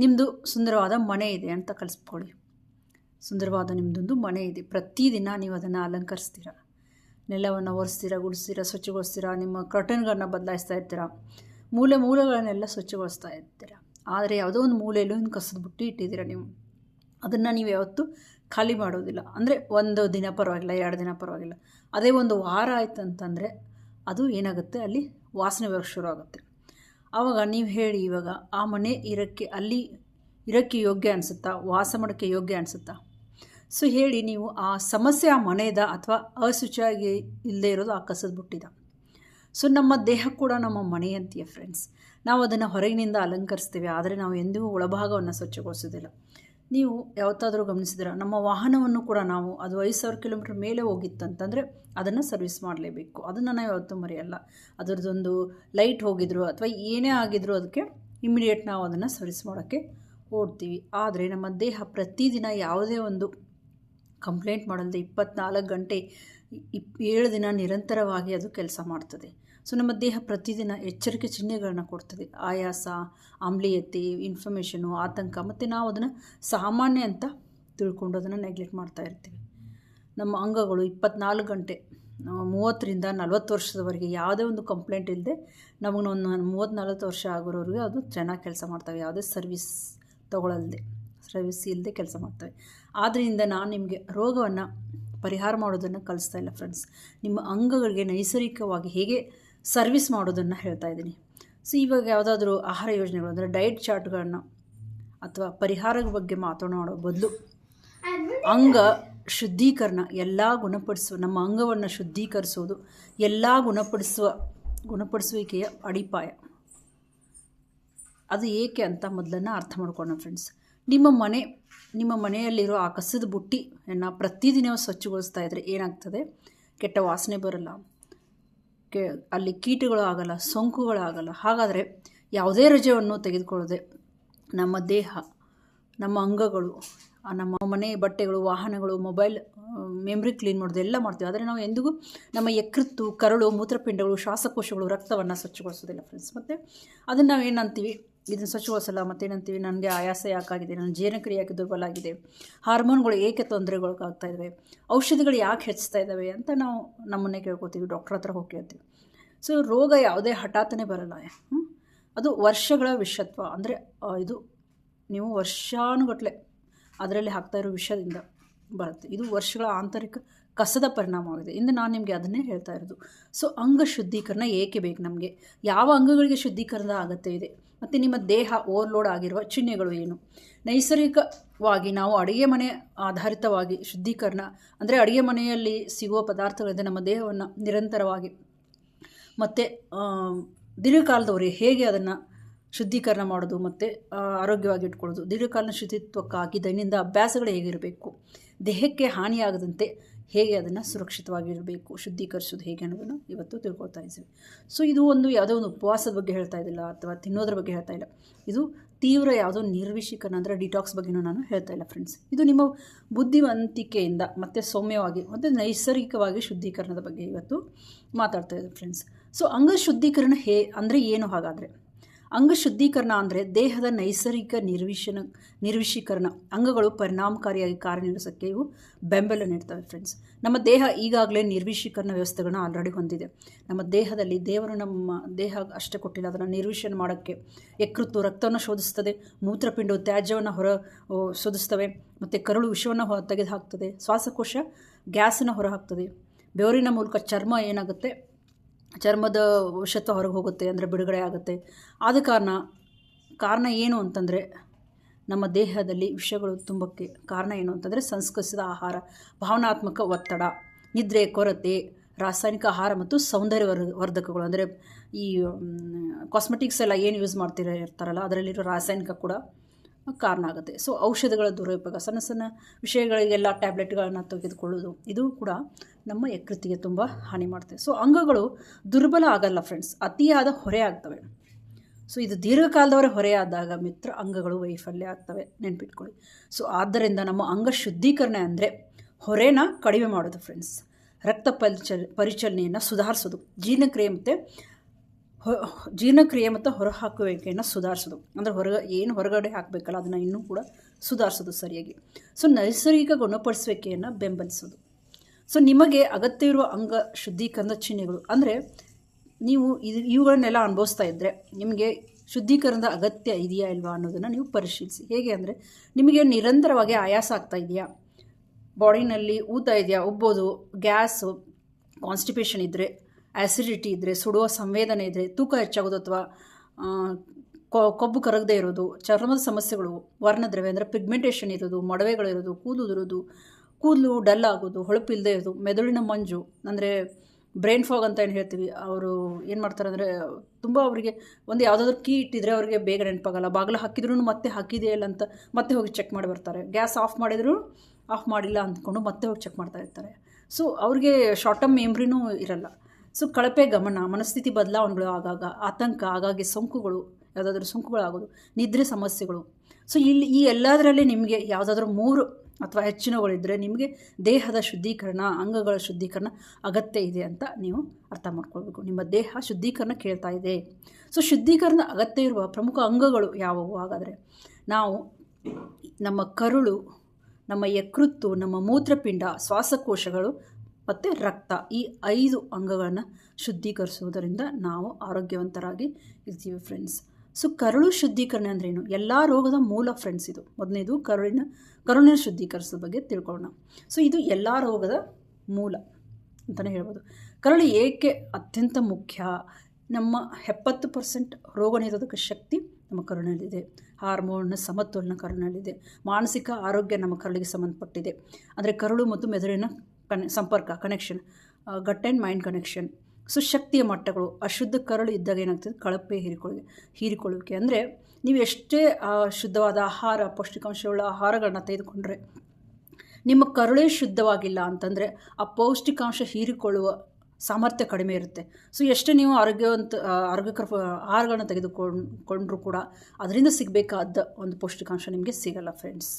ನಿಮ್ಮದು ಸುಂದರವಾದ ಮನೆ ಇದೆ ಅಂತ ಕಲಿಸ್ಕೊಳ್ಳಿ ಸುಂದರವಾದ ನಿಮ್ಮದೊಂದು ಮನೆ ಇದೆ. ಪ್ರತಿದಿನ ನೀವು ಅದನ್ನು ಅಲಂಕರಿಸ್ತೀರ? ನೆಲವನ್ನು ಒರೆಸ್ತೀರ, ಗುಡಿಸ್ತೀರ, ಸ್ವಚ್ಛಗೊಳಿಸ್ತೀರಾ? ನಿಮ್ಮ ಕರ್ಟನ್ಗಳನ್ನ ಬದಲಾಯಿಸ್ತಾ ಇರ್ತೀರ? ಮೂಲೆ ಮೂಲೆಗಳನ್ನೆಲ್ಲ ಸ್ವಚ್ಛಗೊಳಿಸ್ತಾ ಇರ್ತೀರ? ಆದರೆ ಯಾವುದೋ ಒಂದು ಮೂಲೆಯಲ್ಲೂ ಇನ್ನು ಬುಟ್ಟಿ ಇಟ್ಟಿದ್ದೀರ ನೀವು? ಅದನ್ನು ನೀವು ಯಾವತ್ತೂ ಖಾಲಿ ಮಾಡೋದಿಲ್ಲ. ಅಂದರೆ ಒಂದು ದಿನ ಪರವಾಗಿಲ್ಲ, ಎರಡು ದಿನ ಪರವಾಗಿಲ್ಲ. ಅದೇ ಒಂದು ವಾರ ಆಯ್ತು ಅಂತಂದರೆ ಅದು ಏನಾಗುತ್ತೆ? ಅಲ್ಲಿ ವಾಸನೆ ಬರೋಕ್ಕೆ ಶುರು ಆಗುತ್ತೆ. ಆವಾಗ ನೀವು ಹೇಳಿ ಇವಾಗ, ಆ ಮನೆ ಇರೋಕ್ಕೆ ಅಲ್ಲಿ ಇರೋಕ್ಕೆ ಯೋಗ್ಯ ಅನಿಸುತ್ತಾ? ವಾಸ ಮಾಡೋಕ್ಕೆ ಯೋಗ್ಯ ಅನಿಸುತ್ತಾ? ಸೊ ಹೇಳಿ ನೀವು ಆ ಸಮಸ್ಯೆ ಆ ಮನೆಯದ ಅಥವಾ ಅಶುಚಿಯಾಗಿ ಇಲ್ಲದೆ ಇರೋದು ಆ ಕಸದ ಬುಟ್ಟಿದ. ಸೊ ನಮ್ಮ ದೇಹ ಕೂಡ ನಮ್ಮ ಮನೆ ಅಂತೀಯ ಫ್ರೆಂಡ್ಸ್ ನಾವು ಅದನ್ನು ಹೊರಗಿನಿಂದ ಅಲಂಕರಿಸ್ತೇವೆ, ಆದರೆ ನಾವು ಎಂದಿಗೂ ಒಳಭಾಗವನ್ನು ಸ್ವಚ್ಛಗೊಳಿಸೋದಿಲ್ಲ. ನೀವು ಯಾವತ್ತಾದರೂ ಗಮನಿಸಿದ್ರ ನಮ್ಮ ವಾಹನವನ್ನು ಕೂಡ ನಾವು ಅದು ಐದು ಸಾವಿರ ಕಿಲೋಮೀಟ್ರ್ ಮೇಲೆ ಹೋಗಿತ್ತು ಅಂತಂದರೆ ಅದನ್ನು ಸರ್ವಿಸ್ ಮಾಡಲೇಬೇಕು. ಅದನ್ನು ನಾವು ಯಾವತ್ತೂ ಮರೆಯಲ್ಲ. ಅದರದ್ದೊಂದು ಲೈಟ್ ಹೋಗಿದ್ರು ಅಥವಾ ಏನೇ ಆಗಿದ್ರು ಅದಕ್ಕೆ ಇಮಿಡಿಯೇಟ್ ನಾವು ಅದನ್ನು ಸರ್ವಿಸ್ ಮಾಡೋಕ್ಕೆ ಓಡ್ತೀವಿ. ಆದರೆ ನಮ್ಮ ದೇಹ ಪ್ರತಿದಿನ ಯಾವುದೇ ಒಂದು ಕಂಪ್ಲೇಂಟ್ ಮಾಡಲ್ದೆ ಇಪ್ಪತ್ನಾಲ್ಕು ಗಂಟೆ ಇಪ್ ಏಳು ದಿನ ನಿರಂತರವಾಗಿ ಅದು ಕೆಲಸ ಮಾಡ್ತದೆ. ಸೊ ನಮ್ಮ ದೇಹ ಪ್ರತಿದಿನ ಎಚ್ಚರಿಕೆ ಚಿಹ್ನೆಗಳನ್ನ ಕೊಡ್ತದೆ. ಆಯಾಸ, ಆಮ್ಲೀಯತೆ ಇನ್ಫಾರ್ಮೇಷನು ಆತಂಕ ಮತ್ತು ನಾವು ಅದನ್ನು ಸಾಮಾನ್ಯ ಅಂತ ತಿಳ್ಕೊಂಡು ಅದನ್ನು ನೆಗ್ಲೆಕ್ಟ್ ಮಾಡ್ತಾ ಇರ್ತೀವಿ. ನಮ್ಮ ಅಂಗಗಳು ಇಪ್ಪತ್ನಾಲ್ಕು ಗಂಟೆ ಮೂವತ್ತರಿಂದ ನಲ್ವತ್ತು ವರ್ಷದವರೆಗೆ ಯಾವುದೇ ಒಂದು ಕಂಪ್ಲೇಂಟ್ ಇಲ್ಲದೆ ನಮಗೆ ಒಂದು ಮೂವತ್ತು ನಲ್ವತ್ತು ವರ್ಷ ಆಗಿರೋರಿಗೆ ಅದು ಚೆನ್ನಾಗಿ ಕೆಲಸ ಮಾಡ್ತವೆ. ಯಾವುದೇ ಸರ್ವಿಸ್ ತೊಗೊಳಲ್ದೆ ಸರ್ವಿಸ್ ಇಲ್ಲದೆ ಕೆಲಸ ಮಾಡ್ತವೆ. ಆದ್ದರಿಂದ ನಾನು ನಿಮಗೆ ರೋಗವನ್ನು ಪರಿಹಾರ ಮಾಡೋದನ್ನು ಕಲಿಸ್ತಾ ಇಲ್ಲ ಫ್ರೆಂಡ್ಸ್ ನಿಮ್ಮ ಅಂಗಗಳಿಗೆ ನೈಸರ್ಗಿಕವಾಗಿ ಹೇಗೆ ಸರ್ವಿಸ್ ಮಾಡೋದನ್ನು ಹೇಳ್ತಾ ಇದ್ದೀನಿ. ಸೊ ಇವಾಗ ಯಾವುದಾದ್ರೂ ಆಹಾರ ಯೋಜನೆಗಳು ಅಂದರೆ ಡಯಟ್ ಚಾರ್ಟ್ಗಳನ್ನು ಅಥವಾ ಪರಿಹಾರದ ಬಗ್ಗೆ ಮಾತನಾಡೋ ಬದಲು ಅಂಗ ಶುದ್ಧೀಕರಣ ಎಲ್ಲ ಗುಣಪಡಿಸುವ, ನಮ್ಮ ಅಂಗವನ್ನು ಶುದ್ಧೀಕರಿಸೋದು ಎಲ್ಲ ಗುಣಪಡಿಸುವ, ಗುಣಪಡಿಸುವಿಕೆಯ ಅಡಿಪಾಯ. ಅದು ಏಕೆ ಅಂತ ಮೊದಲನ್ನು ಅರ್ಥ ಮಾಡ್ಕೊಳ್ಳೋಣ ಫ್ರೆಂಡ್ಸ್ ನಿಮ್ಮ ಮನೆ, ನಿಮ್ಮ ಮನೆಯಲ್ಲಿರೋ ಆ ಕಸದ ಬುಟ್ಟಿಯನ್ನು ಪ್ರತಿದಿನ ಸ್ವಚ್ಛಗೊಳಿಸ್ತಾ ಇದ್ದರೆ ಏನಾಗ್ತದೆ? ಕೆಟ್ಟ ವಾಸನೆ ಬರಲ್ಲ. ಕೆ, ಅಲ್ಲಿ ಕೀಟಗಳು ಆಗಲ್ಲ ಸೋಂಕುಗಳಾಗಲ್ಲ, ಹಾಗಾದರೆ ಯಾವುದೇ ರಜೆಯನ್ನು ತೆಗೆದುಕೊಳ್ಳದೆ ನಮ್ಮ ದೇಹ, ನಮ್ಮ ಅಂಗಗಳು ನಮ್ಮ ಮನೆ ಬಟ್ಟೆಗಳು, ವಾಹನಗಳು, ಮೊಬೈಲ್, ಮೆಮ್ರಿ ಕ್ಲೀನ್ ಮಾಡೋದು ಎಲ್ಲ ಮಾಡ್ತೀವಿ. ಆದರೆ ನಾವು ಎಂದಿಗೂ ನಮ್ಮ ಯಕೃತ್ತು, ಕರಳು, ಮೂತ್ರಪಿಂಡಗಳು, ಶ್ವಾಸಕೋಶಗಳು, ರಕ್ತವನ್ನು ಸ್ವಚ್ಛಗೊಳಿಸೋದಿಲ್ಲ ಫ್ರೆಂಡ್ಸ್ ಮತ್ತು ಅದನ್ನು ನಾವು ಏನಂತೀವಿ ಇದನ್ನು ಮತ್ತು ಏನಂತೀವಿ ನನಗೆ ಆಯಾಸ ಯಾಕಾಗಿದೆ? ನನ್ನ ಜೀರ್ಣಕ್ರಿಯೆ ಯಾಕೆ ದುರ್ಬಲ ಹಾರ್ಮೋನ್ಗಳು ಏಕೆ ತೊಂದರೆಗಳಾಗ್ತಾ ಇದ್ದಾವೆ ಔಷಧಿಗಳು ಯಾಕೆ ಹೆಚ್ಚಿಸ್ತಾ ಇದ್ದಾವೆ ಅಂತ ನಾವು ನಮ್ಮನ್ನೇ ಕೇಳ್ಕೊತೀವಿ, ಡಾಕ್ಟ್ರ್ ಹತ್ರ ಹೋಗಿ ಕೇಳ್ತೀವಿ. ಸೊ, ರೋಗ ಯಾವುದೇ ಹಠಾತ್ತನೇ ಬರಲ್ಲ. ಅದು ವರ್ಷಗಳ ವಿಷತ್ವ. ಅಂದರೆ ಇದು ನೀವು ವರ್ಷಾನುಗಟ್ಟಲೆ ಅದರಲ್ಲಿ ಹಾಕ್ತಾ ಇರೋ ವಿಷದಿಂದ ಬರುತ್ತೆ. ಇದು ವರ್ಷಗಳ ಆಂತರಿಕ ಕಸದ ಪರಿಣಾಮವಾಗಿದೆ ಎಂದು ನಾನು ನಿಮಗೆ ಅದನ್ನೇ ಹೇಳ್ತಾ ಇರೋದು. ಸೊ ಅಂಗ ಶುದ್ಧೀಕರಣ ಏಕೆ ಬೇಕು ನಮಗೆ? ಯಾವ ಅಂಗಗಳಿಗೆ ಶುದ್ಧೀಕರಣದ ಅಗತ್ಯ ಇದೆ? ಮತ್ತು ನಿಮ್ಮ ದೇಹ ಓವರ್ಲೋಡ್ ಆಗಿರುವ ಚಿಹ್ನೆಗಳು ಏನು? ನೈಸರ್ಗಿಕವಾಗಿ ನಾವು ಅಡುಗೆ ಮನೆ ಆಧಾರಿತವಾಗಿ ಶುದ್ಧೀಕರಣ, ಅಂದರೆ ಅಡುಗೆ ಮನೆಯಲ್ಲಿ ಸಿಗುವ ಪದಾರ್ಥಗಳಿಂದ ನಮ್ಮ ದೇಹವನ್ನು ನಿರಂತರವಾಗಿ ಮತ್ತು ದೀರ್ಘಕಾಲದವರೆಗೆ ಹೇಗೆ ಅದನ್ನು ಶುದ್ಧೀಕರಣ ಮಾಡೋದು ಮತ್ತು ಆರೋಗ್ಯವಾಗಿ ಇಟ್ಕೊಳ್ಳೋದು? ದೀರ್ಘಕಾಲದ ಶುಚಿತ್ವಕ್ಕಾಗಿ ದೈನಂದಿನ ಅಭ್ಯಾಸಗಳು ಹೇಗಿರಬೇಕು? ದೇಹಕ್ಕೆ ಹಾನಿಯಾಗದಂತೆ ಹೇಗೆ ಅದನ್ನು ಸುರಕ್ಷಿತವಾಗಿರಬೇಕು, ಶುದ್ಧೀಕರಿಸೋದು ಹೇಗೆ ಅನ್ನೋದನ್ನು ಇವತ್ತು ತಿಳ್ಕೊಳ್ತಾ ಇದ್ದೀವಿ. ಸೊ ಇದು ಒಂದು ಯಾವುದೋ ಒಂದು ಉಪವಾಸದ ಬಗ್ಗೆ ಹೇಳ್ತಾ ಇದ್ದಿಲ್ಲ, ಅಥವಾ ತಿನ್ನೋದ್ರ ಬಗ್ಗೆ ಹೇಳ್ತಾ ಇಲ್ಲ. ಇದು ತೀವ್ರ ಯಾವುದೋ ನಿರ್ವಿಶಿಕರಣ ಅಂದರೆ ಡಿಟಾಕ್ಸ್ ಬಗ್ಗೆನೂ ನಾನು ಹೇಳ್ತಾ ಇಲ್ಲ ಫ್ರೆಂಡ್ಸ್ ಇದು ನಿಮ್ಮ ಬುದ್ಧಿವಂತಿಕೆಯಿಂದ, ಮತ್ತು ಸೌಮ್ಯವಾಗಿ, ಮತ್ತು ನೈಸರ್ಗಿಕವಾಗಿ ಶುದ್ಧೀಕರಣದ ಬಗ್ಗೆ ಇವತ್ತು ಮಾತಾಡ್ತಾ ಇದ್ದೀವಿ ಫ್ರೆಂಡ್ಸ್ ಸೊ ಅಂಗ ಶುದ್ಧೀಕರಣ ಹೇ, ಅಂದರೆ ಏನು ಹಾಗಾದರೆ? ಅಂಗ ಶುದ್ಧೀಕರಣ ಅಂದರೆ ದೇಹದ ನೈಸರ್ಗಿಕ ನಿರ್ವಿಶನ ನಿರ್ವಿಶೀಕರಣ ಅಂಗಗಳು ಪರಿಣಾಮಕಾರಿಯಾಗಿ ಕಾರ್ಯನಿರ್ವಹಿಸೋಕ್ಕೆ ಇವು ಬೆಂಬಲ ನೀಡ್ತವೆ ಫ್ರೆಂಡ್ಸ್ ನಮ್ಮ ದೇಹ ಈಗಾಗಲೇ ನಿರ್ವಿಶೀಕರಣ ವ್ಯವಸ್ಥೆಗಳನ್ನ ಆಲ್ರೆಡಿ ಹೊಂದಿದೆ. ನಮ್ಮ ದೇಹದಲ್ಲಿ ದೇವರು ನಮ್ಮ ದೇಹ ಅಷ್ಟೇ ಕೊಟ್ಟಿಲ್ಲ, ಅದನ್ನು ನಿರ್ವಿಷಣ ಮಾಡೋಕ್ಕೆ ಯಕೃತ್ತು ರಕ್ತವನ್ನು ಶೋಧಿಸ್ತದೆ ಮೂತ್ರಪಿಂಡವು ತ್ಯಾಜ್ಯವನ್ನು ಹೊರ ಶೋಧಿಸ್ತವೆ, ಮತ್ತು ಕರುಳು ವಿಷವನ್ನು ಹೊ ತೆಗೆದು ಹಾಕ್ತದೆ ಶ್ವಾಸಕೋಶ ಗ್ಯಾಸನ್ನು ಹೊರಹಾಕ್ತದೆ. ಬೆವರಿನ ಮೂಲಕ ಚರ್ಮ ಏನಾಗುತ್ತೆ? ಚರ್ಮದ ವಶತ್ವ ಹೊರಗೆ ಹೋಗುತ್ತೆ ಅಂದರೆ ಬಿಡುಗಡೆ ಆಗುತ್ತೆ. ಆದ ಕಾರಣ ಕಾರಣ ಏನು ಅಂತಂದರೆ ನಮ್ಮ ದೇಹದಲ್ಲಿ ವಿಷಗಳು ತುಂಬಕ್ಕೆ ಕಾರಣ ಏನು ಅಂತಂದರೆ ಸಂಸ್ಕರಿಸಿದ ಆಹಾರ, ಭಾವನಾತ್ಮಕ ಒತ್ತಡ, ನಿದ್ರೆ, ಕೊರತೆ, ರಾಸಾಯನಿಕ ಆಹಾರ ಮತ್ತು ಸೌಂದರ್ಯ ವರ್, ವರ್ಧಕಗಳು. ಅಂದರೆ ಈ ಕಾಸ್ಮೆಟಿಕ್ಸ್ ಎಲ್ಲ ಏನು ಯೂಸ್ ಮಾಡ್ತಿರ, ಇರ್ತಾರಲ್ಲ, ಅದರಲ್ಲಿರೋ ರಾಸಾಯನಿಕ ಕೂಡ ಕಾರಣ ಆಗುತ್ತೆ. ಸೊ ಔಷಧಗಳ ದುರುಪಯೋಗ, ಸಣ್ಣ ಸಣ್ಣ ವಿಷಯಗಳಿಗೆಲ್ಲ ಟ್ಯಾಬ್ಲೆಟ್ಗಳನ್ನು ತೆಗೆದುಕೊಳ್ಳೋದು, ಇದು ಕೂಡ ನಮ್ಮ ಯಕೃತಿಗೆ ತುಂಬ ಹಾನಿ ಮಾಡುತ್ತೆ. ಸೊ ಅಂಗಗಳು ದುರ್ಬಲ ಆಗಲ್ಲ ಫ್ರೆಂಡ್ಸ್ ಅತಿಯಾದ ಹೊರೆ ಆಗ್ತವೆ. ಸೊ ಇದು ದೀರ್ಘಕಾಲದವರೆ ಹೊರೆಯಾದಾಗ ಮಿತ್ರ ಅಂಗಗಳು ವೈಫಲ್ಯ ಆಗ್ತವೆ, ನೆನ್ಪಿಟ್ಕೊಳ್ಳಿ. ಸೊ ಆದ್ದರಿಂದ ನಮ್ಮ ಅಂಗ ಶುದ್ಧೀಕರಣ ಅಂದರೆ ಹೊರೆನ ಕಡಿಮೆ ಮಾಡೋದು ಫ್ರೆಂಡ್ಸ್ ರಕ್ತ ಪರಿಚಲ್ ಪರಿಚಲನೆಯನ್ನು ಸುಧಾರಿಸೋದು, ಜೀರ್ಣಕ್ರಿಯೆ ಮತ್ತು ಜೀರ್ಣಕ್ರಿಯೆ ಮತ್ತು ಹೊರಹಾಕುವಿಕೆಯನ್ನು ಸುಧಾರಿಸೋದು. ಅಂದರೆ ಹೊರಗ, ಏನು ಹೊರಗಡೆ ಹಾಕಬೇಕಲ್ಲ, ಅದನ್ನು ಇನ್ನೂ ಕೂಡ ಸುಧಾರಿಸೋದು ಸರಿಯಾಗಿ. ಸೊ ನೈಸರ್ಗಿಕ ಗುಣಪಡಿಸುವಿಕೆಯನ್ನು ಬೆಂಬಲಿಸೋದು. ಸೊ ನಿಮಗೆ ಅಗತ್ಯವಿರುವ ಅಂಗ ಶುದ್ಧೀಕರಣದ ಚಿಹ್ನೆಗಳು, ಅಂದರೆ ನೀವು ಇದು ಇವುಗಳನ್ನೆಲ್ಲ ಅನುಭವಿಸ್ತಾ ಇದ್ದರೆ ನಿಮಗೆ ಶುದ್ಧೀಕರಣದ ಅಗತ್ಯ ಇದೆಯಾ ಇಲ್ವಾ ಅನ್ನೋದನ್ನು ನೀವು ಪರಿಶೀಲಿಸಿ. ಹೇಗೆ ಅಂದರೆ, ನಿಮಗೆ ನಿರಂತರವಾಗಿ ಆಯಾಸ ಆಗ್ತಾ ಇದೆಯಾ? ಬಾಡಿನಲ್ಲಿ ಊತ ಇದೆಯಾ? ಉಬ್ಬೋದು? ಗ್ಯಾಸು? ಕಾನ್ಸ್ಟಿಪೇಷನ್ ಇದ್ದರೆ ಆ್ಯಸಿಡಿಟಿ ಇದ್ದರೆ ಸುಡುವ ಸಂವೇದನೆ ಇದ್ದರೆ ತೂಕ ಹೆಚ್ಚಾಗೋದು ಅಥವಾ ಕೊಬ್ಬು ಕರಗದೇ ಇರೋದು, ಚರ್ಮದ ಸಮಸ್ಯೆಗಳು, ವರ್ಣದ್ರವ್ಯ ಅಂದರೆ ಪಿಗ್ಮೆಂಟೇಷನ್ ಇರೋದು ಮೊಡವೆಗಳಿರೋದು ಕೂದಲು ಉದುರೋದು, ಕೂದಲು ಡಲ್ ಆಗೋದು, ಹೊಳಪು ಇಲ್ಲದೆ ಇರೋದು, ಮೆದುಳಿನ ಮಂಜು, ಅಂದರೆ ಬ್ರೈನ್ ಫಾಗ್ ಅಂತ ಏನು ಹೇಳ್ತೀವಿ, ಅವರು ಏನು ಮಾಡ್ತಾರೆ ಅಂದರೆ ತುಂಬ ಅವರಿಗೆ ಒಂದು ಯಾವುದಾದ್ರೂ ಕೀ ಇಟ್ಟಿದ್ರೆ ಅವರಿಗೆ ಬೇಗ ನೆನಪಾಗಲ್ಲ, ಬಾಗಿಲು ಹಾಕಿದ್ರೂ ಮತ್ತೆ ಹಾಕಿದೆಯೇ ಇಲ್ಲ ಅಂತ ಮತ್ತೆ ಹೋಗಿ ಚೆಕ್ ಮಾಡಿ ಬರ್ತಾರೆ. ಗ್ಯಾಸ್ ಆಫ್ ಮಾಡಿದ್ರು ಆಫ್ ಮಾಡಿಲ್ಲ ಅಂದ್ಕೊಂಡು ಮತ್ತೆ ಹೋಗಿ ಚೆಕ್ ಮಾಡ್ತಾ ಇರ್ತಾರೆ. ಸೊ ಅವ್ರಿಗೆ ಶಾರ್ಟ್ ಟರ್ಮ್ ಮೆಮ್ರಿನೂ ಇರಲ್ಲ. ಸೊ ಕಳಪೆ ಗಮನ, ಮನಸ್ಥಿತಿ ಬದಲಾವಣೆಗಳು ಆಗಾಗ, ಆತಂಕ, ಆಗಾಗ್ಗೆ ಸೋಂಕುಗಳು, ಯಾವುದಾದ್ರೂ ಸೋಂಕುಗಳಾಗೋದು, ನಿದ್ರೆ ಸಮಸ್ಯೆಗಳು. ಸೊ ಇಲ್ಲಿ ಈ ಎಲ್ಲದರಲ್ಲಿ ನಿಮಗೆ ಯಾವುದಾದ್ರೂ ಮೂರು ಅಥವಾ ಹೆಚ್ಚಿನವುಗಳಿದ್ದರೆ ನಿಮಗೆ ದೇಹದ ಶುದ್ಧೀಕರಣ, ಅಂಗಗಳ ಶುದ್ಧೀಕರಣ ಅಗತ್ಯ ಇದೆ ಅಂತ ನೀವು ಅರ್ಥ ಮಾಡ್ಕೊಳ್ಬೇಕು. ನಿಮ್ಮ ದೇಹ ಶುದ್ಧೀಕರಣ ಕೇಳ್ತಾ ಇದೆ. ಸೊ ಶುದ್ಧೀಕರಣ ಅಗತ್ಯ ಇರುವ ಪ್ರಮುಖ ಅಂಗಗಳು ಯಾವುವು ಹಾಗಾದರೆ? ನಾವು ನಮ್ಮ ಕರುಳು, ನಮ್ಮ ಯಕೃತ್ತು, ನಮ್ಮ ಮೂತ್ರಪಿಂಡ, ಶ್ವಾಸಕೋಶಗಳು ಮತ್ತು ರಕ್ತ ಈ ಐದು ಅಂಗಗಳನ್ನು ಶುದ್ಧೀಕರಿಸುವುದರಿಂದ ನಾವು ಆರೋಗ್ಯವಂತರಾಗಿ ಇರ್ತೀವಿ ಫ್ರೆಂಡ್ಸ್ ಸೊ ಕರುಳು ಶುದ್ಧೀಕರಣ ಅಂದ್ರೇನು ಎಲ್ಲ ರೋಗದ ಮೂಲ ಫ್ರೆಂಡ್ಸ್ ಇದು. ಮೊದಲನೇದು ಕರುಳಿನ ಕರುಳಿನ ಶುದ್ಧೀಕರಿಸೋ ಬಗ್ಗೆ ತಿಳ್ಕೊಳ್ಳೋಣ. ಸೊ ಇದು ಎಲ್ಲ ರೋಗದ ಮೂಲ ಅಂತಲೇ ಹೇಳ್ಬೋದು. ಕರುಳು ಏಕೆ ಅತ್ಯಂತ ಮುಖ್ಯ? ನಮ್ಮ ಎಪ್ಪತ್ತು ಪರ್ಸೆಂಟ್ ರೋಗ ನಿರೋಧಕ ಶಕ್ತಿ ನಮ್ಮ ಕರುಳಿನಲ್ಲಿದೆ. ಹಾರ್ಮೋನ್ ಸಮತೋಲನ ಕರುಳಿನಲ್ಲಿದೆ. ಮಾನಸಿಕ ಆರೋಗ್ಯ ನಮ್ಮ ಕರುಳಿಗೆ ಸಂಬಂಧಪಟ್ಟಿದೆ. ಅಂದರೆ ಕರುಳು ಮತ್ತು ಮೆದುಳಿನ ಕನೆ, ಸಂಪರ್ಕ connection gut and mind connection so ಶಕ್ತಿಯ ಮಟ್ಟಗಳು, ಅಶುದ್ಧ ಕರಳು ಇದ್ದಾಗ ಏನಾಗ್ತದೆ? ಕಳಪೆ ಹೀರಿಕೊಳ್ಳಿ ಹೀರಿಕೊಳ್ಳುವಿಕೆ. ಅಂದರೆ, ನೀವು ಎಷ್ಟೇ ಶುದ್ಧವಾದ ಆಹಾರ, ಪೌಷ್ಟಿಕಾಂಶವುಳ್ಳ ಆಹಾರಗಳನ್ನ ತೆಗೆದುಕೊಂಡ್ರೆ, ನಿಮ್ಮ ಕರುಳೇ ಶುದ್ಧವಾಗಿಲ್ಲ ಅಂತಂದರೆ, ಆ ಪೌಷ್ಟಿಕಾಂಶ ಹೀರಿಕೊಳ್ಳುವ ಸಾಮರ್ಥ್ಯ ಕಡಿಮೆ ಇರುತ್ತೆ. ಸೊ ಎಷ್ಟೇ ನೀವು ಆರೋಗ್ಯವಂತ ಆರೋಗ್ಯಕರ ಆಹಾರಗಳನ್ನ ತೆಗೆದುಕೊಂಡ್ರೂ ಕೂಡ, ಅದರಿಂದ ಸಿಗಬೇಕಾದ ಒಂದು ಪೌಷ್ಟಿಕಾಂಶ ನಿಮಗೆ ಸಿಗಲ್ಲ ಫ್ರೆಂಡ್ಸ್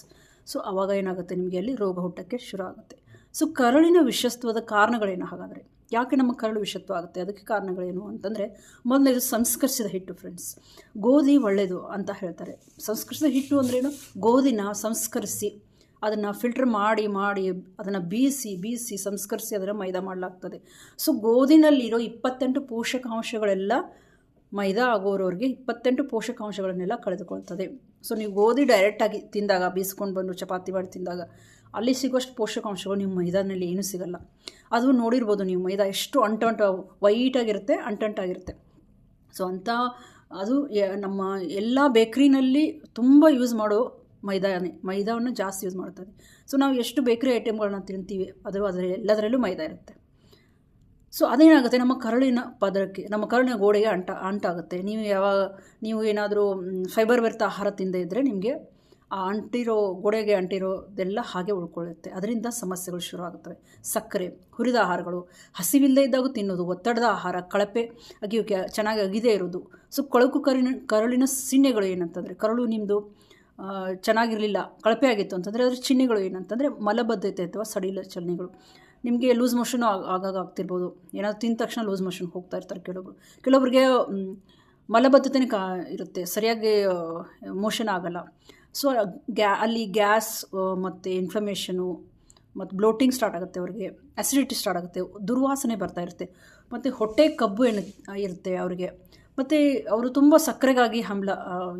ಸೊ ಆವಾಗ ಏನಾಗುತ್ತೆ ನಿಮಗೆ ಅಲ್ಲಿ? ರೋಗ ಹುಟ್ಟಕ್ಕೆ ಶುರು ಆಗುತ್ತೆ. ಸೊ ಕರುಳಿನ ವಿಷತ್ವದ ಕಾರಣಗಳೇನು ಹಾಗಾದರೆ? ಯಾಕೆ ನಮ್ಮ ಕರಳು ವಿಷತ್ವ ಆಗುತ್ತೆ? ಅದಕ್ಕೆ ಕಾರಣಗಳೇನು ಅಂತಂದರೆ, ಮೊದಲನೇದು ಸಂಸ್ಕರಿಸಿದ ಹಿಟ್ಟು ಫ್ರೆಂಡ್ಸ್ ಗೋಧಿ ಒಳ್ಳೆಯದು ಅಂತ ಹೇಳ್ತಾರೆ. ಸಂಸ್ಕರಿಸಿದ ಹಿಟ್ಟು ಅಂದ್ರೇನು? ಗೋಧಿನ ಸಂಸ್ಕರಿಸಿ, ಅದನ್ನು ಫಿಲ್ಟರ್ ಮಾಡಿ ಮಾಡಿ, ಅದನ್ನು ಬೀಸಿ ಬೀಸಿ ಸಂಸ್ಕರಿಸಿ ಅದನ್ನು ಮೈದಾ ಮಾಡಲಾಗ್ತದೆ. ಸೊ ಗೋಧಿನಲ್ಲಿರೋ ಇಪ್ಪತ್ತೆಂಟು ಪೋಷಕಾಂಶಗಳೆಲ್ಲ ಮೈದಾ ಆಗೋರವ್ರಿಗೆ ಇಪ್ಪತ್ತೆಂಟು ಪೋಷಕಾಂಶಗಳನ್ನೆಲ್ಲ ಕಳೆದುಕೊಳ್ತದೆ. ಸೊ ನೀವು ಗೋಧಿ ಡೈರೆಕ್ಟಾಗಿ ತಿಂದಾಗ, ಬೀಸ್ಕೊಂಡು ಬಂದು ಚಪಾತಿ ಮಾಡಿ ತಿಂದಾಗ ಅಲ್ಲಿ ಸಿಗೋಷ್ಟು ಪೋಷಕಾಂಶಗಳು ನಿಮ್ಮ ಮೈದಾನಲ್ಲಿ ಏನೂ ಸಿಗಲ್ಲ. ಅದು ನೋಡಿರ್ಬೋದು ನೀವು ಮೈದಾ ಎಷ್ಟು ಅಂಟಂಟು ವೈಟಾಗಿರುತ್ತೆ ಅಂಟಂಟಾಗಿರುತ್ತೆ ಸೊ ಅಂಥ ಅದು ನಮ್ಮ ಎಲ್ಲ ಬೇಕ್ರಿನಲ್ಲಿ ತುಂಬ ಯೂಸ್ ಮಾಡೋ ಮೈದಾನೇ, ಮೈದಾವನ್ನು ಜಾಸ್ತಿ ಯೂಸ್ ಮಾಡ್ತಾರೆ. ಸೊ ನಾವು ಎಷ್ಟು ಬೇಕ್ರಿ ಐಟಮ್ಗಳನ್ನ ತಿಂತೀವಿ ಅದು ಅದರ, ಎಲ್ಲದರಲ್ಲೂ ಮೈದಾ ಇರುತ್ತೆ. ಸೊ ಅದೇನಾಗುತ್ತೆ? ನಮ್ಮ ಕರುಳಿನ ಪದರಕ್ಕೆ, ನಮ್ಮ ಕರುಳಿನ ಗೋಡೆಗೆ ಅಂಟ, ಅಂಟಾಗುತ್ತೆ. ನೀವು ಯಾವಾಗ, ನೀವು ಏನಾದರೂ ಫೈಬರ್ ಬೆರ್ತ ಆಹಾರ ತಿಂದೇ ಇದ್ದರೆ ನಿಮಗೆ ಅಂಟಿರೋ, ಗೋಡೆಗೆ ಅಂಟಿರೋದೆಲ್ಲ ಹಾಗೆ ಉಳ್ಕೊಳ್ಳುತ್ತೆ. ಅದರಿಂದ ಸಮಸ್ಯೆಗಳು ಶುರು ಆಗುತ್ತವೆ ಸಕ್ಕರೆ, ಹುರಿದ ಆಹಾರಗಳು, ಹಸಿವಿಲ್ಲದೆ ಇದ್ದಾಗ ತಿನ್ನೋದು ಒತ್ತಡದ ಆಹಾರ, ಕಳಪೆ ಅಗಿಯೋಕೆ ಚೆನ್ನಾಗಿ ಅಗಿದೇ ಇರೋದು ಸೊ, ಕೊಳಕು ಕರಿನ, ಕರಳಿನ ಚಿಹ್ನೆಗಳು ಏನಂತಂದರೆ, ಕರಳು ನಿಮ್ಮದು ಚೆನ್ನಾಗಿರಲಿಲ್ಲ, ಕಳಪೆ ಆಗಿತ್ತು ಅಂತಂದರೆ, ಅದರ ಚಿಹ್ನೆಗಳು ಏನಂತಂದರೆ, ಮಲಬದ್ಧತೆ ಅಥವಾ ಸಡಿಲ ಚಲನೆಗಳು. ನಿಮಗೆ ಲೂಸ್ ಮೋಷನು ಆಗಾಗ ಆಗ್ತಿರ್ಬೋದು. ಏನಾದರೂ ತಿಂದ ತಕ್ಷಣ ಲೂಸ್ ಮೋಷನ್ ಹೋಗ್ತಾ ಇರ್ತಾರೆ ಕೆಲವೊಬ್ರು. ಕೆಲವೊಬ್ರಿಗೆ ಮಲಬದ್ಧತೆನೇ ಕಾ, ಇರುತ್ತೆ. ಸರಿಯಾಗಿ ಮೋಷನ್ ಆಗಲ್ಲ. ಸೊ ಗ್ಯಾ ಅಲ್ಲಿ ಗ್ಯಾಸ್ ಮತ್ತು ಇನ್ಫ್ಲಮೇಷನು ಮತ್ತು ಬ್ಲೋಟಿಂಗ್ ಸ್ಟಾರ್ಟ್ ಆಗುತ್ತೆ ಅವರಿಗೆ. ಆ್ಯಸಿಡಿಟಿ ಸ್ಟಾರ್ಟ್ ಆಗುತ್ತೆ. ದುರ್ವಾಸನೆ ಬರ್ತಾ ಇರುತ್ತೆ. ಮತ್ತು ಹೊಟ್ಟೆ ಕಬ್ಬು ಏನು ಇರುತ್ತೆ ಅವರಿಗೆ. ಮತ್ತು ಅವರು ತುಂಬ ಸಕ್ಕರೆಗಾಗಿ ಹಂಬಲ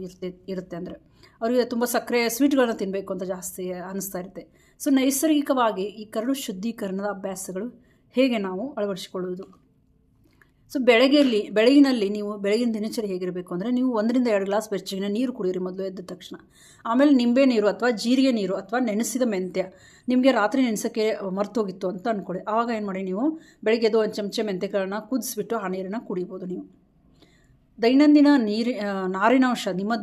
ಇರುತ್ತೆ ಇರುತ್ತೆ ಅಂದರೆ. ಅವರಿಗೆ ತುಂಬ ಸಕ್ಕರೆ ಸ್ವೀಟ್ಗಳನ್ನ ತಿನ್ನಬೇಕು ಅಂತ ಜಾಸ್ತಿ ಅನ್ನಿಸ್ತಾ ಇರುತ್ತೆ. ಸೊ ನೈಸರ್ಗಿಕವಾಗಿ ಈ ಕರಡು ಶುದ್ಧೀಕರಣದ ಅಭ್ಯಾಸಗಳು ಹೇಗೆ ನಾವು ಅಳವಡಿಸಿಕೊಳ್ಳುವುದು? ಸೊ ಬೆಳಗ್ಗೆಯಲ್ಲಿ, ಬೆಳಗಿನಲ್ಲಿ ನೀವು ಬೆಳಗಿನ ದಿನಚರಿ ಹೇಗಿರಬೇಕು ಅಂದರೆ ನೀವು ಒಂದರಿಂದ ಎರಡು ಗ್ಲಾಸ್ ಬೆಚ್ಚಗಿನ ನೀರು ಕುಡಿಯಿರಿ ಮೊದಲು ಎದ್ದ ತಕ್ಷಣ. ಆಮೇಲೆ ನಿಂಬೆ ನೀರು ಅಥವಾ ಜೀರಿಗೆ ನೀರು ಅಥವಾ ನೆನೆಸಿದ ಮೆಂತ್ಯ ನಿಮಗೆ ರಾತ್ರಿ ನೆನೆಸೋಕ್ಕೆ ಮರ್ತೋಗಿತ್ತು ಅಂತ ಅಂದ್ಕೊಳ್ಳಿ ಆವಾಗ ಏನು ಮಾಡಿ ನೀವು ಬೆಳಗ್ಗೆ ಎದ್ದು ಒಂದು ಚಮಚ ಮೆಂತ್ಯಗಳನ್ನ ಕುದಿಸ್ಬಿಟ್ಟು ಆ ನೀರನ್ನು ಕುಡಿಬೋದು ನೀವು. ದೈನಂದಿನ ನೀರಿ ನಾರಿನಾಂಶ, ನಿಮ್ಮ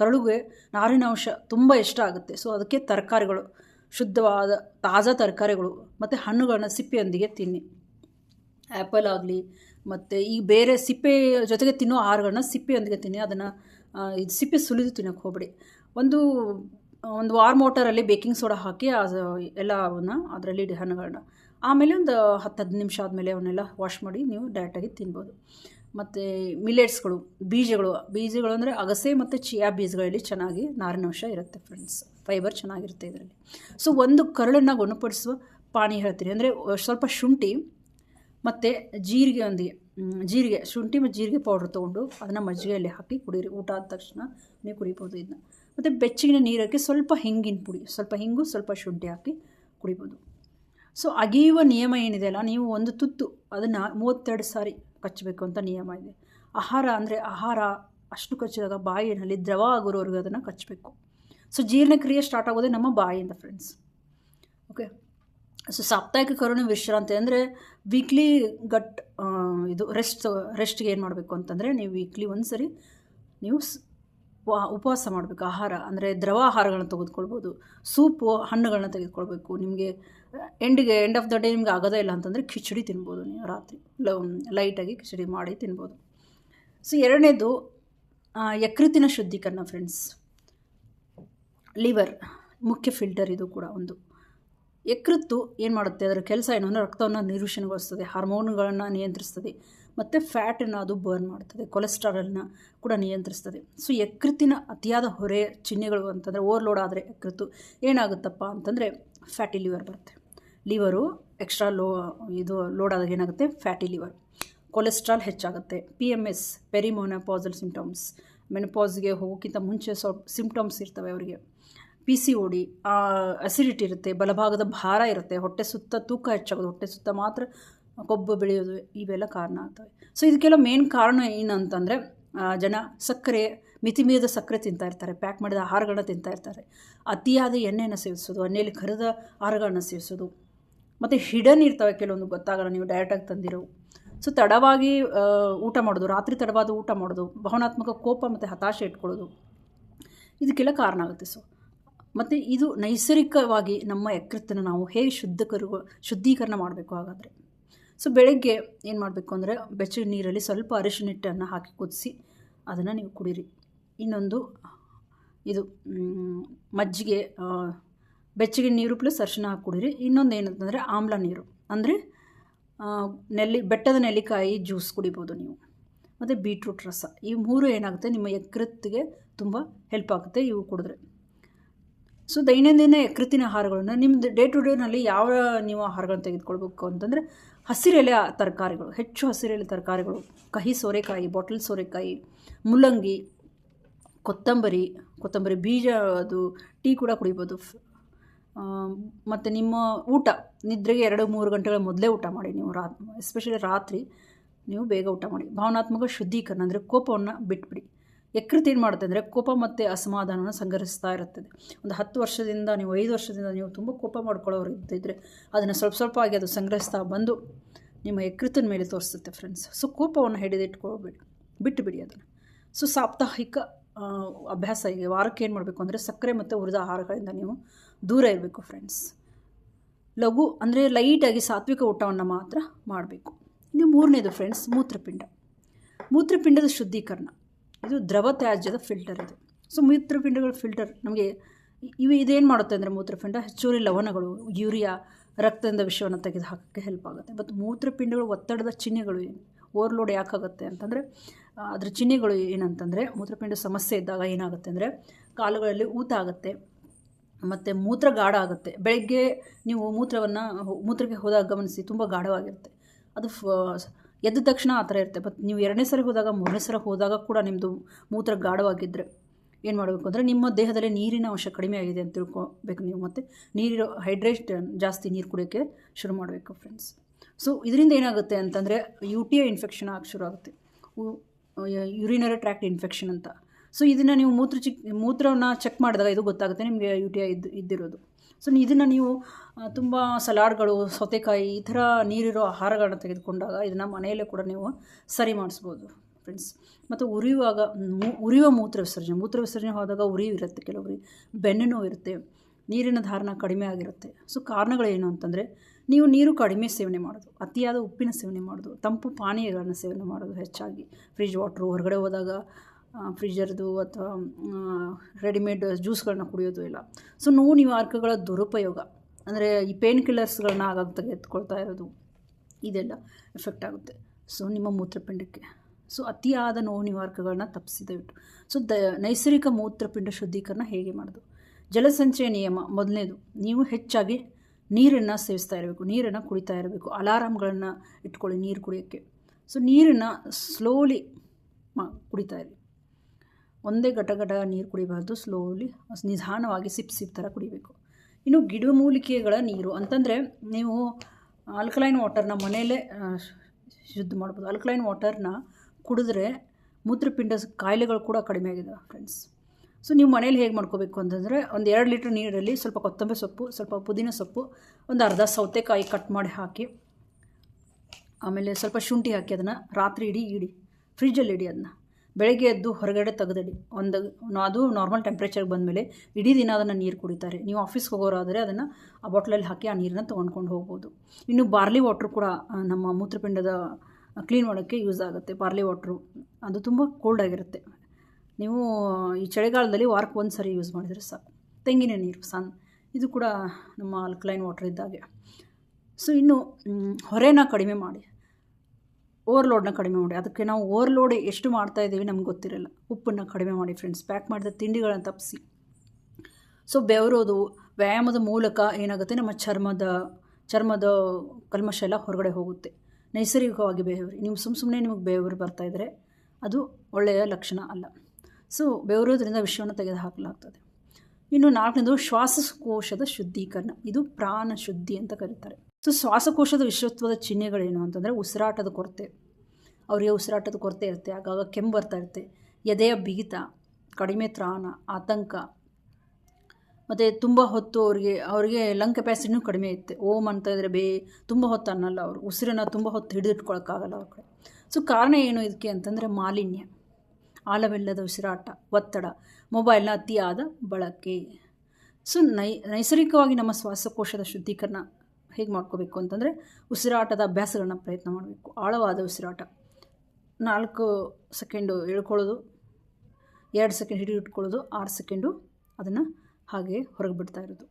ಕರಳುಗೆ ನಾರಿನಾಂಶ ತುಂಬ ಇಷ್ಟ ಆಗುತ್ತೆ. ಸೊ ಅದಕ್ಕೆ ತರಕಾರಿಗಳು, ಶುದ್ಧವಾದ ತಾಜಾ ತರಕಾರಿಗಳು ಮತ್ತು ಹಣ್ಣುಗಳನ್ನ ಸಿಪ್ಪೆಯೊಂದಿಗೆ ತಿನ್ನಿ. ಆ್ಯಪಲ್ ಆಗಲಿ, ಮತ್ತು ಈ ಬೇರೆ ಸಿಪ್ಪೆ ಜೊತೆಗೆ ತಿನ್ನೋ ಆಹಾರಗಳನ್ನ ಸಿಪ್ಪೆಯೊಂದಿಗೆ ತಿನ್ನಿ, ಅದನ್ನು ಇದು ಸಿಪ್ಪೆ ಸುಲಿದು ತಿನ್ನೋಕ್ಕೆ ಹೋಗ್ಬಿಡಿ. ಒಂದು ಒಂದು ವಾರ್ ಮೋಟರಲ್ಲಿ ಬೇಕಿಂಗ್ ಸೋಡಾ ಹಾಕಿ ಎಲ್ಲವನ್ನ ಅದರಲ್ಲಿ ಹಣ್ಣುಗಳನ್ನ ಆಮೇಲೆ ಒಂದು ಹತ್ತು ಹದಿನೈದು ನಿಮಿಷ ಆದಮೇಲೆ ಅವನ್ನೆಲ್ಲ ವಾಶ್ ಮಾಡಿ ನೀವು ಡೈರೆಕ್ಟಾಗಿ ತಿನ್ಬೋದು. ಮತ್ತು ಮಿಲೆಟ್ಸ್ಗಳು, ಬೀಜಗಳು ಬೀಜಗಳು ಅಂದರೆ ಅಗಸೆ ಮತ್ತು ಚಿಯಾ ಬೀಜಗಳಲ್ಲಿ ಚೆನ್ನಾಗಿ ನಾರಿನಂಶ ಇರುತ್ತೆ ಫ್ರೆಂಡ್ಸ್. ಫೈಬರ್ ಚೆನ್ನಾಗಿರುತ್ತೆ ಇದರಲ್ಲಿ. ಸೊ, ಒಂದು ಕರಳನ್ನು ಗುಣಪಡಿಸುವ ಪಾನಿ ಹೇಳ್ತೀನಿ. ಅಂದರೆ, ಸ್ವಲ್ಪ ಶುಂಠಿ ಮತ್ತು ಜೀರಿಗೆ ಒಂದಿಗೆ ಜೀರಿಗೆ, ಶುಂಠಿ ಮತ್ತು ಜೀರಿಗೆ ಪೌಡ್ರ್ ತೊಗೊಂಡು ಅದನ್ನು ಮಜ್ಜಿಗೆಯಲ್ಲಿ ಹಾಕಿ ಕುಡಿಯಿರಿ. ಊಟ ಆದ ತಕ್ಷಣ ನೀವು ಕುಡಿಬೋದು ಇದನ್ನ. ಮತ್ತು ಬೆಚ್ಚಗಿನ ನೀರಕ್ಕೆ ಸ್ವಲ್ಪ ಹಿಂಗಿನ ಪುಡಿ, ಸ್ವಲ್ಪ ಹಿಂಗು, ಸ್ವಲ್ಪ ಶುಂಠಿ ಹಾಕಿ ಕುಡಿಬೋದು. ಸೊ ಅಗಿಯುವ ನಿಯಮ ಏನಿದೆ ಅಲ್ಲ, ನೀವು ಒಂದು ತುತ್ತು ಅದನ್ನು ಮೂವತ್ತೆರಡು ಸಾರಿ ಕಚ್ಚಬೇಕು ಅಂತ ನಿಯಮ ಇದೆ. ಆಹಾರ ಅಂದರೆ ಆಹಾರ ಅಷ್ಟು ಕಚ್ಚಿದಾಗ ಬಾಯಿನಲ್ಲಿ ದ್ರವ ಆಗೋರವರೆಗೂ ಅದನ್ನು ಕಚ್ಚಬೇಕು. ಸೊ ಜೀರ್ಣಕ್ರಿಯೆ ಸ್ಟಾರ್ಟ್ ಆಗೋದೇ ನಮ್ಮ ಬಾಯಿಯಿಂದ ಫ್ರೆಂಡ್ಸ್ ಓಕೆ ಸೊ ಸಾಪ್ತಾಹಿಕ ಕರುಣೆ ವಿಶ್ರಾಂತಿ ಅಂದರೆ ವೀಕ್ಲಿ ಗಟ್ ಇದು ರೆಸ್ಟ್ ರೆಸ್ಟ್ಗೆ ಏನು ಮಾಡಬೇಕು ಅಂತಂದರೆ ನೀವು ವೀಕ್ಲಿ ಒಂದು ಸರಿ ನೀವು ಉಪವಾಸ ಮಾಡಬೇಕು, ಆಹಾರ, ಅಂದರೆ ದ್ರವ ಆಹಾರಗಳನ್ನ ತೆಗೆದುಕೊಳ್ಬೋದು, ಸೂಪು ಹಣ್ಣುಗಳನ್ನ ತೆಗೆದುಕೊಳ್ಬೇಕು, ನಿಮಗೆ ಎಂಡಿಗೆ ಎಂಡ್ ಆಫ್ ದ ಡೇ ನಿಮ್ಗೆ ಆಗೋದೇ ಇಲ್ಲ ಅಂತಂದರೆ ಖಿಚಡಿ ತಿನ್ಬೋದು ನೀವು ರಾತ್ರಿ ಲೈಟಾಗಿ ಖಿಚಡಿ ಮಾಡಿ ತಿನ್ಬೋದು. ಸೊ ಎರಡನೇದು ಯಕೃತಿನ ಶುದ್ಧೀಕರಣ ಫ್ರೆಂಡ್ಸ್ ಲಿವರ್ ಮುಖ್ಯ ಫಿಲ್ಟರ್ ಇದು ಕೂಡ ಒಂದು. ಯಕೃತ್ತು ಏನು ಮಾಡುತ್ತೆ? ಅದರ ಕೆಲಸ ಏನು? ಅಂದರೆ ರಕ್ತವನ್ನು ನಿರೂಷಣೆಗೊಳಿಸ್ತದೆ ಹಾರ್ಮೋನುಗಳನ್ನು ನಿಯಂತ್ರಿಸ್ತದೆ, ಮತ್ತು ಫ್ಯಾಟನ್ನು ಅದು ಬರ್ನ್ ಮಾಡ್ತದೆ ಕೊಲೆಸ್ಟ್ರಾಲನ್ನು ಕೂಡ ನಿಯಂತ್ರಿಸ್ತದೆ. ಸೊ ಯಕೃತ್ತಿನ ಅತಿಯಾದ ಹೊರೆ ಚಿಹ್ನೆಗಳು ಅಂತಂದರೆ ಓವರ್ಲೋಡ್ ಆದರೆ ಯಕೃತ್ತು ಏನಾಗುತ್ತಪ್ಪ ಅಂತಂದರೆ ಫ್ಯಾಟಿ ಲಿವರ್ ಬರುತ್ತೆ. ಲಿವರು ಎಕ್ಸ್ಟ್ರಾ ಲೋ ಇದು ಲೋಡ್ ಆದಾಗ ಏನಾಗುತ್ತೆ? ಫ್ಯಾಟಿ ಲಿವರ್ ಕೊಲೆಸ್ಟ್ರಾಲ್ ಹೆಚ್ಚಾಗುತ್ತೆ. P M S perimenopausal symptoms ಮೆನಪಾಸ್ಗೆ ಹೋಗೋಕ್ಕಿಂತ ಮುಂಚೆ ಸ್ವಲ್ಪ ಸಿಂಪ್ಟಮ್ಸ್ ಇರ್ತವೆ ಅವರಿಗೆ. P C O D acidity ಇರುತ್ತೆ, ಬಲಭಾಗದ ಭಾರ ಇರುತ್ತೆ, ಹೊಟ್ಟೆ ಸುತ್ತ ತೂಕ ಹೆಚ್ಚಾಗೋದು, ಹೊಟ್ಟೆ ಸುತ್ತ ಮಾತ್ರ ಕೊಬ್ಬು ಬೆಳೆಯೋದು ಇವೆಲ್ಲ ಕಾರಣ ಆಗ್ತವೆ. ಸೊ ಇದಕ್ಕೆಲ್ಲ ಮೇನ್ ಕಾರಣ ಏನಂತಂದರೆ ಜನ ಸಕ್ಕರೆ, ಮಿತಿಮೀರಿದ ಸಕ್ಕರೆ ತಿಂತಾ ಇರ್ತಾರೆ ಪ್ಯಾಕ್ ಮಾಡಿದ ಆಹಾರಗಳನ್ನ ತಿಂತಾ ಇರ್ತಾರೆ. ಅತಿಯಾದ ಎಣ್ಣೆಯನ್ನು ಸೇವಿಸೋದು, ಎಣ್ಣೆಯಲ್ಲಿ ಕರಿದ ಆಹಾರಗಳನ್ನ ಸೇವಿಸೋದು. ಮತ್ತು ಹಿಡನ್ ಇರ್ತವೆ ಕೆಲವೊಂದು, ಗೊತ್ತಾಗಲ್ಲ, ನೀವು ಡೈರೆಕ್ಟಾಗಿ ತಂದಿರೋ. ಸೊ ತಡವಾಗಿ ಊಟ ಮಾಡೋದು, ರಾತ್ರಿ ತಡವಾದ ಊಟ ಮಾಡೋದು, ಭಾವನಾತ್ಮಕ ಕೋಪ ಮತ್ತು ಹತಾಶೆ ಇಟ್ಕೊಳ್ಳೋದು, ಇದಕ್ಕೆಲ್ಲ ಕಾರಣ ಆಗುತ್ತೆ. ಸೊ ಮತ್ತು ಇದು ನೈಸರ್ಗಿಕವಾಗಿ ನಮ್ಮ ಯಕೃತ್ತನ್ನು ನಾವು ಹೇಗೆ ಶುದ್ಧಕರು, ಶುದ್ಧೀಕರಣ ಮಾಡಬೇಕು ಹಾಗಾದರೆ? ಸೊ ಬೆಳಗ್ಗೆ ಏನು ಮಾಡಬೇಕು ಅಂದರೆ ಬೆಚ್ಚಗೆ ನೀರಲ್ಲಿ ಸ್ವಲ್ಪ ಅರಿಶಿನ ಹಿಟ್ಟನ್ನು ಹಾಕಿ ಕುದಿಸಿ ಅದನ್ನು ನೀವು ಕುಡೀರಿ. ಇನ್ನೊಂದು ಇದು ಮಜ್ಜಿಗೆ ಬೆಚ್ಚಗೆ ನೀರು ಪ್ಲಸ್ ಅರಿಶಿನ ಹಾಕಿ ಕುಡೀರಿ. ಇನ್ನೊಂದು ಏನಂತಂದರೆ ಆಮ್ಲ ನೀರು. ಅಂದರೆ ನೆಲ್ಲಿ, ಬೆಟ್ಟದ ನೆಲ್ಲಿಕಾಯಿ ಜ್ಯೂಸ್ ಕುಡಿಬೋದು ನೀವು. ಮತ್ತು ಬೀಟ್ರೂಟ್ ರಸ. ಈ ಮೂರು ಏನಾಗುತ್ತೆ? ನಿಮ್ಮ ಯಕೃತ್ತಿಗೆ ತುಂಬ ಹೆಲ್ಪ್ ಆಗುತ್ತೆ ಇವು ಕುಡಿದ್ರೆ. ಸೊ ದೈನಂದಿನ ಯಕೃತಿನ ಆಹಾರಗಳನ್ನು ನಿಮ್ಮದು ಡೇ ಟು ಡೇನಲ್ಲಿ ಯಾವ ನೀವು ಆಹಾರಗಳನ್ನು ತೆಗೆದುಕೊಳ್ಬೇಕು ಅಂತಂದರೆ ಹಸಿರೆಲೆ ತರಕಾರಿಗಳು, ಹೆಚ್ಚು ಹಸಿರೆಲೆ ತರಕಾರಿಗಳು, ಕಹಿ ಸೋರೆಕಾಯಿ ಬಾಟಲ್ ಸೋರೆಕಾಯಿ, ಮುಲ್ಲಂಗಿ, ಕೊತ್ತಂಬರಿ ಕೊತ್ತಂಬರಿ ಬೀಜ ಅದು ಟೀ ಕೂಡ ಕುಡಿಬೋದು. ಮತ್ತು ನಿಮ್ಮ ಊಟ, ನಿದ್ರೆಗೆ ಎರಡು ಮೂರು ಗಂಟೆಗಳ ಮೊದಲೇ ಊಟ ಮಾಡಿ ನೀವು ರಾ ಎಸ್ಪೆಷಲಿ ರಾತ್ರಿ ನೀವು ಬೇಗ ಊಟ ಮಾಡಿ. ಭಾವನಾತ್ಮಕ ಶುದ್ಧೀಕರಣ ಅಂದರೆ ಕೋಪವನ್ನು ಬಿಟ್ಬಿಡಿ. ಯಕೃತ್ ಏನು ಮಾಡುತ್ತೆ ಅಂದರೆ ಕೋಪ ಮತ್ತು ಅಸಮಾಧಾನವನ್ನು ಸಂಗ್ರಹಿಸ್ತಾ ಇರುತ್ತದೆ. ಒಂದು ಹತ್ತು ವರ್ಷದಿಂದ ನೀವು ಐದು ವರ್ಷದಿಂದ ನೀವು ತುಂಬ ಕೋಪ ಮಾಡ್ಕೊಳ್ಳೋರು ಇದ್ದಿದ್ರೆ ಅದನ್ನು ಸ್ವಲ್ಪ ಸ್ವಲ್ಪ ಆಗಿ ಅದು ಸಂಗ್ರಹಿಸ್ತಾ ಬಂದು ನಿಮ್ಮ ಯಕೃತ್ತಿನ ಮೇಲೆ ತೋರಿಸುತ್ತೆ ಫ್ರೆಂಡ್ಸ್ ಸೊ ಕೋಪವನ್ನು ಹಿಡಿದಿಟ್ಕೊಳ್ಬೇಡಿ. ಬಿಟ್ಟು ಬಿಡಿ ಅದನ್ನು. ಸೊ ಸಾಪ್ತಾಹಿಕ ಅಭ್ಯಾಸ ಈಗ ವಾರಕ್ಕೆ ಏನು ಮಾಡಬೇಕು ಅಂದರೆ ಸಕ್ಕರೆ ಮತ್ತು ಹುರಿದ ಆಹಾರಗಳಿಂದ ನೀವು ದೂರ ಇರಬೇಕು ಫ್ರೆಂಡ್ಸ್ ಲಘು ಅಂದರೆ ಲೈಟಾಗಿ ಸಾತ್ವಿಕ ಊಟವನ್ನು ಮಾತ್ರ ಮಾಡಬೇಕು. ಇನ್ನು ಮೂರನೇದು ಫ್ರೆಂಡ್ಸ್ ಮೂತ್ರಪಿಂಡ. ಮೂತ್ರಪಿಂಡದ ಶುದ್ಧೀಕರಣ. ಇದು ದ್ರವ ತ್ಯಾಜ್ಯದ ಫಿಲ್ಟರ್ ಇದು. ಸೊ ಮೂತ್ರಪಿಂಡಗಳ ಫಿಲ್ಟರ್ ನಮಗೆ ಇವು ಇದೇನು ಮಾಡುತ್ತೆ ಅಂದರೆ ಮೂತ್ರಪಿಂಡ ಹೆಚ್ಚುವರಿ ಲವಣಗಳು, ಯೂರಿಯಾ, ರಕ್ತದಿಂದ ವಿಷವನ್ನು ತೆಗೆದು ಹಾಕೋಕ್ಕೆ ಹೆಲ್ಪ್ ಆಗುತ್ತೆ. ಮತ್ತು ಮೂತ್ರಪಿಂಡಗಳು ಒತ್ತಡದ ಚಿಹ್ನೆಗಳು ಏನು? ಓವರ್ಲೋಡ್ ಯಾಕಾಗುತ್ತೆ ಅಂತಂದರೆ ಅದರ ಚಿಹ್ನೆಗಳು ಏನಂತಂದರೆ, ಮೂತ್ರಪಿಂಡ ಸಮಸ್ಯೆ ಇದ್ದಾಗ ಏನಾಗುತ್ತೆ ಅಂದರೆ, ಕಾಲುಗಳಲ್ಲಿ ಊತ ಆಗುತ್ತೆ, ಮತ್ತು ಮೂತ್ರ ಗಾಢ ಆಗುತ್ತೆ ಬೆಳಗ್ಗೆ ನೀವು ಮೂತ್ರವನ್ನು ಮೂತ್ರಕ್ಕೆ ಹೋದಾಗ ಗಮನಿಸಿ, ತುಂಬ ಗಾಢವಾಗಿರುತ್ತೆ. ಅದು ಎದ್ದ ತಕ್ಷಣ ಆ ಥರ ಇರುತ್ತೆ. ಬಟ್ ನೀವು ಎರಡನೇ ಸರಿ ಹೋದಾಗ, ಮೂರನೇ ಸರಿ ಹೋದಾಗ ಕೂಡ ನಿಮ್ಮದು ಮೂತ್ರ ಗಾಢವಾಗಿದ್ದರೆ ಏನು ಮಾಡಬೇಕು ಅಂದರೆ ನಿಮ್ಮ ದೇಹದಲ್ಲಿ ನೀರಿನ ಅಂಶ ಕಡಿಮೆ ಆಗಿದೆ ಅಂತ ತಿಳ್ಕೊಬೇಕು ನೀವು. ಮತ್ತು ನೀರಿರೋ ಹೈಡ್ರೇಟ್ ಜಾಸ್ತಿ ನೀರು ಕುಡಿಯೋಕ್ಕೆ ಶುರು ಮಾಡಬೇಕು ಫ್ರೆಂಡ್ಸ್ ಸೊ ಇದರಿಂದ ಏನಾಗುತ್ತೆ ಅಂತಂದರೆ ಯು ಟಿ ಐ ಇನ್ಫೆಕ್ಷನ್ ಆಗಿ ಶುರು ಆಗುತ್ತೆ ಯುರಿನರಿ ಟ್ರ್ಯಾಕ್ಟ್ ಇನ್ಫೆಕ್ಷನ್ ಅಂತ. ಸೊ ಇದನ್ನು ನೀವು ಮೂತ್ರ ಚಿಕ್, ಮೂತ್ರವನ್ನು ಚೆಕ್ ಮಾಡಿದಾಗ ಇದು ಗೊತ್ತಾಗುತ್ತೆ ನಿಮಗೆ ಯು ಟಿ ಐ ಇದ್ದು ಇದ್ದಿರೋದು. ಸೊ ಇದನ್ನು ನೀವು ತುಂಬ ಸಲಾಡ್ಗಳು, ಸೌತೆಕಾಯಿ, ಈ ಥರ ನೀರಿರೋ ಆಹಾರಗಳನ್ನ ತೆಗೆದುಕೊಂಡಾಗ ಇದನ್ನು ಮನೆಯಲ್ಲೇ ಕೂಡ ನೀವು ಸರಿ ಮಾಡಿಸ್ಬೋದು ಫ್ರೆಂಡ್ಸ್ ಮತ್ತು ಉರಿಯುವಾಗ ಉರಿಯುವ ಮೂತ್ರ ವಿಸರ್ಜನೆ ಮೂತ್ರ ವಿಸರ್ಜನೆ ಹೋದಾಗ ಉರಿವಿರುತ್ತೆ ಕೆಲವರಿಗೆ ಬೆನ್ನು ನೋವು ಇರುತ್ತೆ, ನೀರಿನ ಧಾರಣ ಕಡಿಮೆ ಆಗಿರುತ್ತೆ. ಸೊ ಕಾರಣಗಳೇನು ಅಂತಂದರೆ, ನೀವು ನೀರು ಕಡಿಮೆ ಸೇವನೆ ಮಾಡೋದು, ಅತಿಯಾದ ಉಪ್ಪಿನ ಸೇವನೆ ಮಾಡೋದು, ತಂಪು ಪಾನೀಯಗಳನ್ನು ಸೇವನೆ ಮಾಡೋದು ಹೆಚ್ಚಾಗಿ. ಫ್ರಿಜ್ ವಾಟ್ರು ಹೊರಗಡೆ ಹೋದಾಗ ಫ್ರಿಜರ್ದು ಅಥವಾ ರೆಡಿಮೇಡ್ ಜ್ಯೂಸ್ಗಳನ್ನ ಕುಡಿಯೋದು ಇಲ್ಲ. ಸೊ ನೋವು ನಿವಾರಕಗಳ ದುರುಪಯೋಗ. ಅಂದರೆ ಈ ಪೇನ್ ಕಿಲ್ಲರ್ಸ್ಗಳನ್ನ ಆಗಾಗ ತೆಗೆದುಕೊಳ್ತಾ ಇರೋದು ಇದೆಲ್ಲ ಎಫೆಕ್ಟ್ ಆಗುತ್ತೆ. ಸೊ ನಿಮ್ಮ ಮೂತ್ರಪಿಂಡಕ್ಕೆ. ಸೊ ಅತಿಯಾದ ನೋವು ನಿವಾರಕಗಳನ್ನ ತಪ್ಪಿಸಿ ದಯವಿಟ್ಟು ಸೊ ದ, ನೈಸರ್ಗಿಕ ಮೂತ್ರಪಿಂಡ ಶುದ್ಧೀಕರಣ ಹೇಗೆ ಮಾಡೋದು? ಜಲಸಂಚಯ ನಿಯಮ ಮೊದಲನೇದು. ನೀವು ಹೆಚ್ಚಾಗಿ ನೀರನ್ನು ಸೇವಿಸ್ತಾ ಇರಬೇಕು. ನೀರನ್ನು ಕುಡಿತಾ ಇರಬೇಕು. ಅಲಾರಾಮ್ಗಳನ್ನು ಇಟ್ಕೊಳ್ಳಿ ನೀರು ಕುಡಿಯೋಕ್ಕೆ. ಸೊ ನೀರನ್ನು ಸ್ಲೋಲಿ ಮಾ, ಕುಡಿತಾ ಇರಿ. ಒಂದೇ ಘಟ ಘಟ ನೀರು ಕುಡಿಬಾರ್ದು ಸ್ಲೋಲಿ ನಿಧಾನವಾಗಿ ಸಿಪ್ ಸಿಪ್ ಥರ ಕುಡಿಬೇಕು. ಇನ್ನು ಗಿಡಮೂಲಿಕೆಗಳ ನೀರು ಅಂತಂದರೆ ನೀವು ಆಲ್ಕಲೈನ್ ವಾಟರ್ನ ಮನೆಯಲ್ಲೇ ಶುದ್ಧ ಮಾಡ್ಬೋದು. ಆಲ್ಕಲೈನ್ ವಾಟರ್ನ ಕುಡಿದ್ರೆ ಮೂತ್ರಪಿಂಡ ಕಾಯಿಲೆಗಳು ಕೂಡ ಕಡಿಮೆ ಆಗಿದೆ ಫ್ರೆಂಡ್ಸ್ ಸೊ ನೀವು ಮನೇಲಿ ಹೇಗೆ ಮಾಡ್ಕೋಬೇಕು ಅಂತಂದರೆ ಒಂದು ಎರಡು ಲೀಟ್ರ್ ನೀರಲ್ಲಿ ಸ್ವಲ್ಪ ಕೊತ್ತಂಬರಿ ಸೊಪ್ಪು, ಸ್ವಲ್ಪ ಪುದೀನ ಸೊಪ್ಪು, ಒಂದು ಅರ್ಧ ಸೌತೆಕಾಯಿ ಕಟ್ ಮಾಡಿ ಹಾಕಿ, ಆಮೇಲೆ ಸ್ವಲ್ಪ ಶುಂಠಿ ಹಾಕಿ ಅದನ್ನು ರಾತ್ರಿ ಇಡಿ ಇಡಿ ಫ್ರಿಜ್ಜಲ್ಲಿ ಇಡಿ ಅದನ್ನ. ಬೆಳಗ್ಗೆ ಎದ್ದು ಹೊರಗಡೆ ತೆಗೆದಿಡಿ. ಒಂದು ಅದು ನಾರ್ಮಲ್ ಟೆಂಪ್ರೇಚರ್ಗೆ ಬಂದಮೇಲೆ ಇಡೀ ದಿನ ಅದನ್ನು ನೀರು ಕುಡಿತಾರೆ. ನೀವು ಆಫೀಸ್ಗೆ ಹೋಗೋರಾದರೆ ಅದನ್ನು ಆ ಬಾಟ್ಲಲ್ಲಿ ಹಾಕಿ ಆ ನೀರನ್ನ ತೊಗೊಂಡ್ಕೊಂಡು ಹೋಗ್ಬೋದು. ಇನ್ನು ಬಾರ್ಲಿ ವಾಟ್ರ್ ಕೂಡ ನಮ್ಮ ಮೂತ್ರಪಿಂಡದ ಕ್ಲೀನ್ ಮಾಡೋಕ್ಕೆ ಯೂಸ್ ಆಗುತ್ತೆ ಬಾರ್ಲಿ ವಾಟ್ರು ಅದು ತುಂಬ ಕೋಲ್ಡ್ ಆಗಿರುತ್ತೆ. ನೀವು ಈ ಚಳಿಗಾಲದಲ್ಲಿ ವಾರಕ್ಕೆ ಒಂದು ಸರಿ ಯೂಸ್ ಮಾಡಿದರೆ ಸಾಕು. ತೆಂಗಿನ ನೀರು, ಸಾನ್, ಇದು ಕೂಡ ನಮ್ಮ ಆಲ್ಕಲೈನ್ ವಾಟರ್ ಇದ್ದಾಗೆ. ಸೊ ಇನ್ನು ಹೊರೆನ ಕಡಿಮೆ ಮಾಡಿ. ಓವರ್ಲೋಡ್ನ ಕಡಿಮೆ ಮಾಡಿ. ಅದಕ್ಕೆ ನಾವು ಓವರ್ಲೋಡ್ ಎಷ್ಟು ಮಾಡ್ತಾ ಇದ್ದೀವಿ ನಮ್ಗೆ ಗೊತ್ತಿರಲ್ಲ. ಉಪ್ಪನ್ನು ಕಡಿಮೆ ಮಾಡಿ ಫ್ರೆಂಡ್ಸ್ ಪ್ಯಾಕ್ ಮಾಡಿದ ತಿಂಡಿಗಳನ್ನು ತಪ್ಪಿಸಿ. ಸೊ ಬೆವರೋದು, ವ್ಯಾಯಾಮದ ಮೂಲಕ ಏನಾಗುತ್ತೆ? ನಮ್ಮ ಚರ್ಮದ ಚರ್ಮದ ಕಲ್ಮಶ ಎಲ್ಲ ಹೊರಗಡೆ ಹೋಗುತ್ತೆ. ನೈಸರ್ಗಿಕವಾಗಿ ಬೇವರಿ. ನೀವು ಸುಮ್ಮ ಸುಮ್ಮನೆ ನಿಮಗೆ ಬೆವರು ಬರ್ತಾ ಇದ್ದರೆ ಅದು ಒಳ್ಳೆಯ ಲಕ್ಷಣ ಅಲ್ಲ. ಸೊ ಬೆವರೋದ್ರಿಂದ ವಿಷಯವನ್ನು ತೆಗೆದುಹಾಕಲಾಗ್ತದೆ. ಇನ್ನು ನಾಲ್ಕನೇದು ಶ್ವಾಸಕೋಶದ ಶುದ್ಧೀಕರಣ. ಇದು ಪ್ರಾಣ ಶುದ್ಧಿ ಅಂತ ಕರೀತಾರೆ. ಸೊ ಶ್ವಾಸಕೋಶದ ವಿಶ್ವತ್ವದ ಚಿಹ್ನೆಗಳೇನು ಅಂತಂದರೆ ಉಸಿರಾಟದ ಕೊರತೆ. ಅವರಿಗೆ ಉಸಿರಾಟದ ಕೊರತೆ ಇರುತ್ತೆ, ಆಗಾಗ ಕೆಮ್ಮು ಬರ್ತಾ ಇರುತ್ತೆ, ಎದೆಯ ಬಿಗಿತ, ಕಡಿಮೆ ತ್ರಾಣ, ಆತಂಕ. ಮತ್ತು ತುಂಬ ಹೊತ್ತು ಅವರಿಗೆ ಅವರಿಗೆ ಲಂಗ್ ಕೆಪಾಸಿಟಿನೂ ಕಡಿಮೆ ಇರುತ್ತೆ. ಓಮ್ ಅಂತ ಇದ್ದರೆ ಬೇ, ತುಂಬ ಹೊತ್ತು ಅನ್ನಲ್ಲ ಅವರು. ಉಸಿರನ್ನು ತುಂಬ ಹೊತ್ತು ಹಿಡಿದಿಟ್ಕೊಳಕ್ಕಾಗಲ್ಲ ಅವ್ರ ಕಡೆ. ಸೊ ಕಾರಣ ಏನು ಇದಕ್ಕೆ ಅಂತಂದರೆ ಮಾಲಿನ್ಯ ಆಳವಿಲ್ಲದ ಉಸಿರಾಟ, ಒತ್ತಡ, ಮೊಬೈಲ್ನ ಅತಿಯಾದ ಬಳಕೆ. ಸೊ ನೈ, ನೈಸರ್ಗಿಕವಾಗಿ ನಮ್ಮ ಶ್ವಾಸಕೋಶದ ಶುದ್ಧೀಕರಣ ಹೇಗೆ ಮಾಡ್ಕೋಬೇಕು ಅಂತಂದರೆ ಉಸಿರಾಟದ ಅಭ್ಯಾಸಗಳನ್ನ ಪ್ರಯತ್ನ ಮಾಡಬೇಕು. ಆಳವಾದ ಉಸಿರಾಟ. ನಾಲ್ಕು ಸೆಕೆಂಡು ಎಳ್ಕೊಳ್ಳೋದು, ಎರಡು ಸೆಕೆಂಡ್ ಹಿಡಿದು ಇಟ್ಕೊಳ್ಳೋದು, ಆರು ಸೆಕೆಂಡು ಅದನ್ನು ಹಾಗೆ ಹೊರಗೆ ಬಿಡ್ತಾ ಇರೋದು.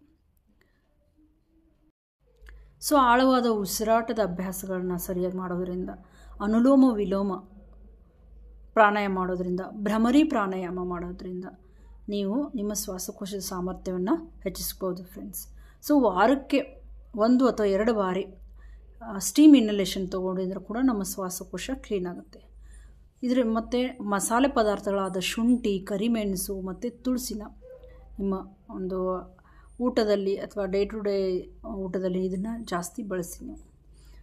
ಸೊ, ಆಳವಾದ ಉಸಿರಾಟದ ಅಭ್ಯಾಸಗಳನ್ನ ಸರಿಯಾಗಿ ಮಾಡೋದರಿಂದ, ಅನುಲೋಮ ವಿಲೋಮ ಪ್ರಾಣಾಯಾಮ ಮಾಡೋದರಿಂದ, ಭ್ರಮರಿ ಪ್ರಾಣಾಯಾಮ ಮಾಡೋದರಿಂದ ನೀವು ನಿಮ್ಮ ಶ್ವಾಸಕೋಶದ ಸಾಮರ್ಥ್ಯವನ್ನು ಹೆಚ್ಚಿಸ್ಬೋದು ಫ್ರೆಂಡ್ಸ್ ಸೊ ವಾರಕ್ಕೆ ಒಂದು ಅಥವಾ ಎರಡು ಬಾರಿ ಸ್ಟೀಮ್ ಇನ್ನಲೇಷನ್ ತೊಗೊಂಡಿದ್ರೆ ಕೂಡ ನಮ್ಮ ಶ್ವಾಸಕೋಶ ಕ್ಲೀನ್ ಆಗುತ್ತೆ. ಇದ್ರ ಮತ್ತು ಮಸಾಲೆ ಪದಾರ್ಥಗಳಾದ ಶುಂಠಿ, ಕರಿಮೆಣಸು ಮತ್ತು ತುಳಸಿನ ನಿಮ್ಮ ಒಂದು ಊಟದಲ್ಲಿ ಅಥವಾ ಡೇ ಟು ಡೇ ಊಟದಲ್ಲಿ ಇದನ್ನು ಜಾಸ್ತಿ ಬಳಸಿ ನೀವು.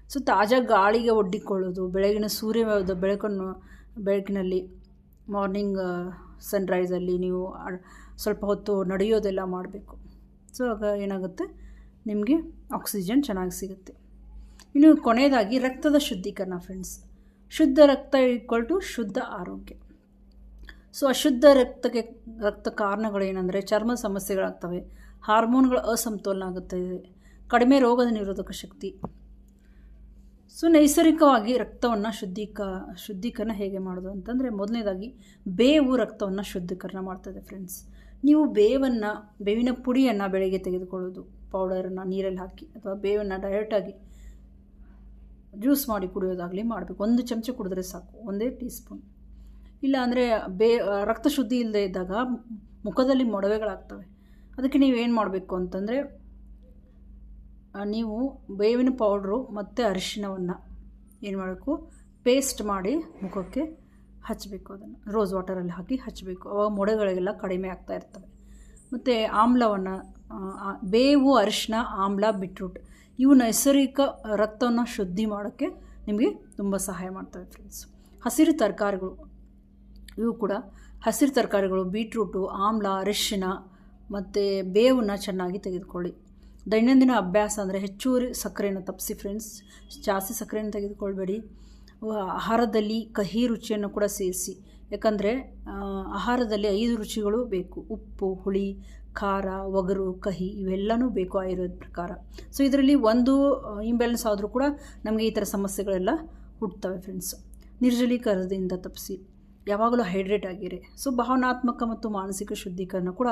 ಸೊ, ತಾಜಾ ಗಾಳಿಗೆ ಒಡ್ಡಿಕೊಳ್ಳೋದು, ಬೆಳಗಿನ ಸೂರ್ಯ ಬೆಳಕನ್ನು, ಬೆಳಕಿನಲ್ಲಿ ಮಾರ್ನಿಂಗ್ ಸನ್ರೈಸಲ್ಲಿ ನೀವು ಸ್ವಲ್ಪ ಹೊತ್ತು ನಡೆಯೋದೆಲ್ಲ ಮಾಡಬೇಕು. ಸೊ, ಆಗ ಏನಾಗುತ್ತೆ? ನಿಮಗೆ ಆಕ್ಸಿಜನ್ ಚೆನ್ನಾಗಿ ಸಿಗುತ್ತೆ. ಇನ್ನು ಕೊನೆಯದಾಗಿ ರಕ್ತದ ಶುದ್ಧೀಕರಣ ಫ್ರೆಂಡ್ಸ್ ಶುದ್ಧ ರಕ್ತ ಈಕ್ವಲ್ ಟು ಶುದ್ಧ ಆರೋಗ್ಯ. ಸೊ ಅಶುದ್ಧ ರಕ್ತಕ್ಕೆ, ರಕ್ತ ಕಾರಣಗಳು ಏನಂದರೆ ಚರ್ಮ ಸಮಸ್ಯೆಗಳಾಗ್ತವೆ, ಹಾರ್ಮೋನ್ಗಳ ಅಸಮತೋಲನ ಆಗುತ್ತದೆ ಕಡಿಮೆ ರೋಗದ ನಿರೋಧಕ ಶಕ್ತಿ. ಸೊ ನೈಸರ್ಗಿಕವಾಗಿ ರಕ್ತವನ್ನು ಶುದ್ಧೀಕ, ಶುದ್ಧೀಕರಣ ಹೇಗೆ ಮಾಡೋದು ಅಂತಂದರೆ ಮೊದಲನೇದಾಗಿ ಬೇವು ರಕ್ತವನ್ನು ಶುದ್ಧೀಕರಣ ಮಾಡ್ತದೆ ಫ್ರೆಂಡ್ಸ್ ನೀವು ಬೇವನ್ನು, ಬೇವಿನ ಪುಡಿಯನ್ನು ಬೆಳಗ್ಗೆ ತೆಗೆದುಕೊಳ್ಳೋದು. ಪೌಡರನ್ನು ನೀರಲ್ಲಿ ಹಾಕಿ ಅಥವಾ ಬೇವನ್ನು ಡೈರೆಕ್ಟಾಗಿ ಜ್ಯೂಸ್ ಮಾಡಿ ಕುಡಿಯೋದಾಗಲಿ ಮಾಡಬೇಕು. ಒಂದು ಚಮಚ ಕುಡಿದ್ರೆ ಸಾಕು, ಒಂದೇ ಟೀ ಸ್ಪೂನ್ ಇಲ್ಲ ಅಂದರೆ ಬೇ, ರಕ್ತ ಶುದ್ಧಿ ಇಲ್ಲದೆ ಇದ್ದಾಗ ಮುಖದಲ್ಲಿ ಮೊಡವೆಗಳಾಗ್ತವೆ. ಅದಕ್ಕೆ ನೀವೇನು ಮಾಡಬೇಕು ಅಂತಂದರೆ ನೀವು ಬೇವಿನ ಪೌಡ್ರು ಮತ್ತು ಅರಿಶಿನವನ್ನು ಏನು ಮಾಡಬೇಕು? ಪೇಸ್ಟ್ ಮಾಡಿ ಮುಖಕ್ಕೆ ಹಚ್ಚಬೇಕು ಅದನ್ನು. ರೋಸ್ ವಾಟರಲ್ಲಿ ಹಾಕಿ ಹಚ್ಚಬೇಕು ಅವಾಗ ಮೊಡೆಗಳಿಗೆಲ್ಲ ಕಡಿಮೆ ಆಗ್ತಾ ಇರ್ತವೆ. ಮತ್ತು ಆಮ್ಲವನ್ನು ಬೇವು ಅರಿಶಿನ ಆಮ್ಲ, ಬಿಟ್ರೂಟ್. ಇವು ನೈಸರ್ಗಿಕ ರಕ್ತವನ್ನು ಶುದ್ಧಿ ಮಾಡೋಕ್ಕೆ ನಿಮಗೆ ತುಂಬ ಸಹಾಯ ಮಾಡ್ತವೆ ಫ್ರೆಂಡ್ಸ್ ಹಸಿರು ತರಕಾರಿಗಳು. ಇವು ಕೂಡ ಹಸಿರು ತರಕಾರಿಗಳು ಬೀಟ್ರೂಟು ಆಮ್ಲ ಅರಿಶಿನ ಮತ್ತು ಬೇವನ್ನ ಚೆನ್ನಾಗಿ ತೆಗೆದುಕೊಳ್ಳಿ. ದೈನಂದಿನ ಅಭ್ಯಾಸ ಅಂದರೆ ಹೆಚ್ಚುವರಿ ಸಕ್ಕರೆಯನ್ನು ತಪ್ಪಿಸಿ ಫ್ರೆಂಡ್ಸ್ ಜಾಸ್ತಿ ಸಕ್ಕರೆಯನ್ನು ತೆಗೆದುಕೊಳ್ಬೇಡಿ. ಆಹಾರದಲ್ಲಿ ಕಹಿ ರುಚಿಯನ್ನು ಕೂಡ ಸೇರಿಸಿ. ಯಾಕಂದರೆ ಆಹಾರದಲ್ಲಿ ಐದು ರುಚಿಗಳು ಬೇಕು. ಉಪ್ಪು, ಹುಳಿ ಖಾರ, ಒಗರು, ಕಹಿ ಇವೆಲ್ಲನೂ ಬೇಕು ಆಯುರ್ವೇದ ಪ್ರಕಾರ. ಸೊ ಇದರಲ್ಲಿ ಒಂದು ಇಂಬ್ಯಾಲೆನ್ಸ್ ಆದರೂ ಕೂಡ ನಮಗೆ ಈ ಥರ ಸಮಸ್ಯೆಗಳೆಲ್ಲ ಹುಟ್ಟುತ್ತವೆ ಫ್ರೆಂಡ್ಸ್ ನಿರ್ಜಲೀಕರಣದಿಂದ ತಪ್ಪಿಸಿ. ಯಾವಾಗಲೂ ಹೈಡ್ರೇಟ್ ಆಗಿರಿ. ಸೊ ಭಾವನಾತ್ಮಕ ಮತ್ತು ಮಾನಸಿಕ ಶುದ್ಧೀಕರಣ ಕೂಡ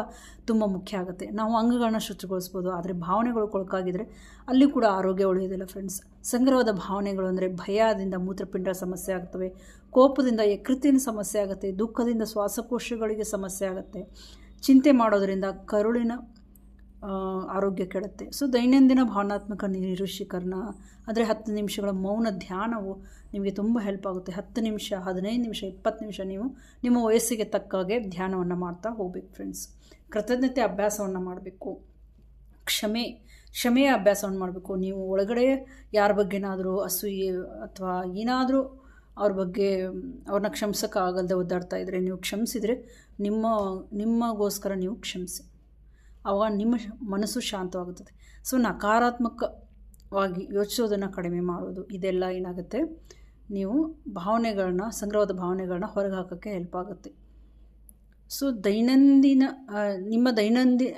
ತುಂಬ ಮುಖ್ಯ ಆಗುತ್ತೆ. ನಾವು ಅಂಗಗಳನ್ನ ಶುಚಿಗೊಳಿಸ್ಬೋದು, ಆದರೆ ಭಾವನೆಗಳು ಕೊಳಕಾಗಿದ್ದರೆ ಅಲ್ಲಿ ಕೂಡ ಆರೋಗ್ಯ ಉಳಿಯೋದಿಲ್ಲ ಫ್ರೆಂಡ್ಸ್ ಸಂಗ್ರಹದ ಭಾವನೆಗಳು ಅಂದರೆ ಭಯದಿಂದ ಮೂತ್ರಪಿಂಡ ಸಮಸ್ಯೆ ಆಗ್ತವೆ, ಕೋಪದಿಂದ ಯಕೃತಿನ ಸಮಸ್ಯೆ ಆಗುತ್ತೆ, ದುಃಖದಿಂದ ಶ್ವಾಸಕೋಶಗಳಿಗೆ ಸಮಸ್ಯೆ ಆಗುತ್ತೆ. ಚಿಂತೆ ಮಾಡೋದರಿಂದ ಕರುಳಿನ ಆರೋಗ್ಯ ಕೆಡುತ್ತೆ. ಸೊ ದೈನಂದಿನ ಭಾವನಾತ್ಮಕ ನಿರೀಕ್ಷೀಕರಣ ಅಂದರೆ ಹತ್ತು ನಿಮಿಷಗಳ ಮೌನ ಧ್ಯಾನವು ನಿಮಗೆ ತುಂಬ ಹೆಲ್ಪ್ ಆಗುತ್ತೆ. ಹತ್ತು ನಿಮಿಷ, ಹದಿನೈದು ನಿಮಿಷ, ಇಪ್ಪತ್ತು ನಿಮಿಷ ನೀವು ನಿಮ್ಮ ವಯಸ್ಸಿಗೆ ತಕ್ಕ ಹಾಗೆ ಧ್ಯಾನವನ್ನು ಮಾಡ್ತಾ ಹೋಗ್ಬೇಕು ಫ್ರೆಂಡ್ಸ್ ಕೃತಜ್ಞತೆ ಅಭ್ಯಾಸವನ್ನು ಮಾಡಬೇಕು. ಕ್ಷಮೆ, ಕ್ಷಮೆಯ ಅಭ್ಯಾಸವನ್ನು ಮಾಡಬೇಕು. ನೀವು ಒಳಗಡೆ ಯಾರ ಬಗ್ಗೆನಾದರೂ ಅಸೂಯೆ ಅಥವಾ ಏನಾದರೂ ಅವ್ರ ಬಗ್ಗೆ ಅವ್ರನ್ನ ಕ್ಷಮಿಸೋಕ್ಕಾಗಲ್ದೆ ಒದ್ದಾಡ್ತಾ ಇದ್ದರೆ ನೀವು ಕ್ಷಮಿಸಿದರೆ ನಿಮ್ಮ, ನಿಮ್ಮಗೋಸ್ಕರ ನೀವು ಕ್ಷಮಿಸಿ. ಆವಾಗ ನಿಮ್ಮ ಮನಸ್ಸು ಶಾಂತವಾಗುತ್ತದೆ. ಸೊ, ನಕಾರಾತ್ಮಕವಾಗಿ ಯೋಚಿಸೋದನ್ನು ಕಡಿಮೆ ಮಾಡೋದು, ಇದೆಲ್ಲ ಏನಾಗುತ್ತೆ? ನೀವು ಭಾವನೆಗಳನ್ನ ಸಂಗ್ರಹದ ಭಾವನೆಗಳನ್ನ ಹೊರಗೆ ಹಾಕೋಕ್ಕೆ ಹೆಲ್ಪ್ ಆಗುತ್ತೆ. ಸೊ, ದೈನಂದಿನ ನಿಮ್ಮ ದೈನಂದಿನ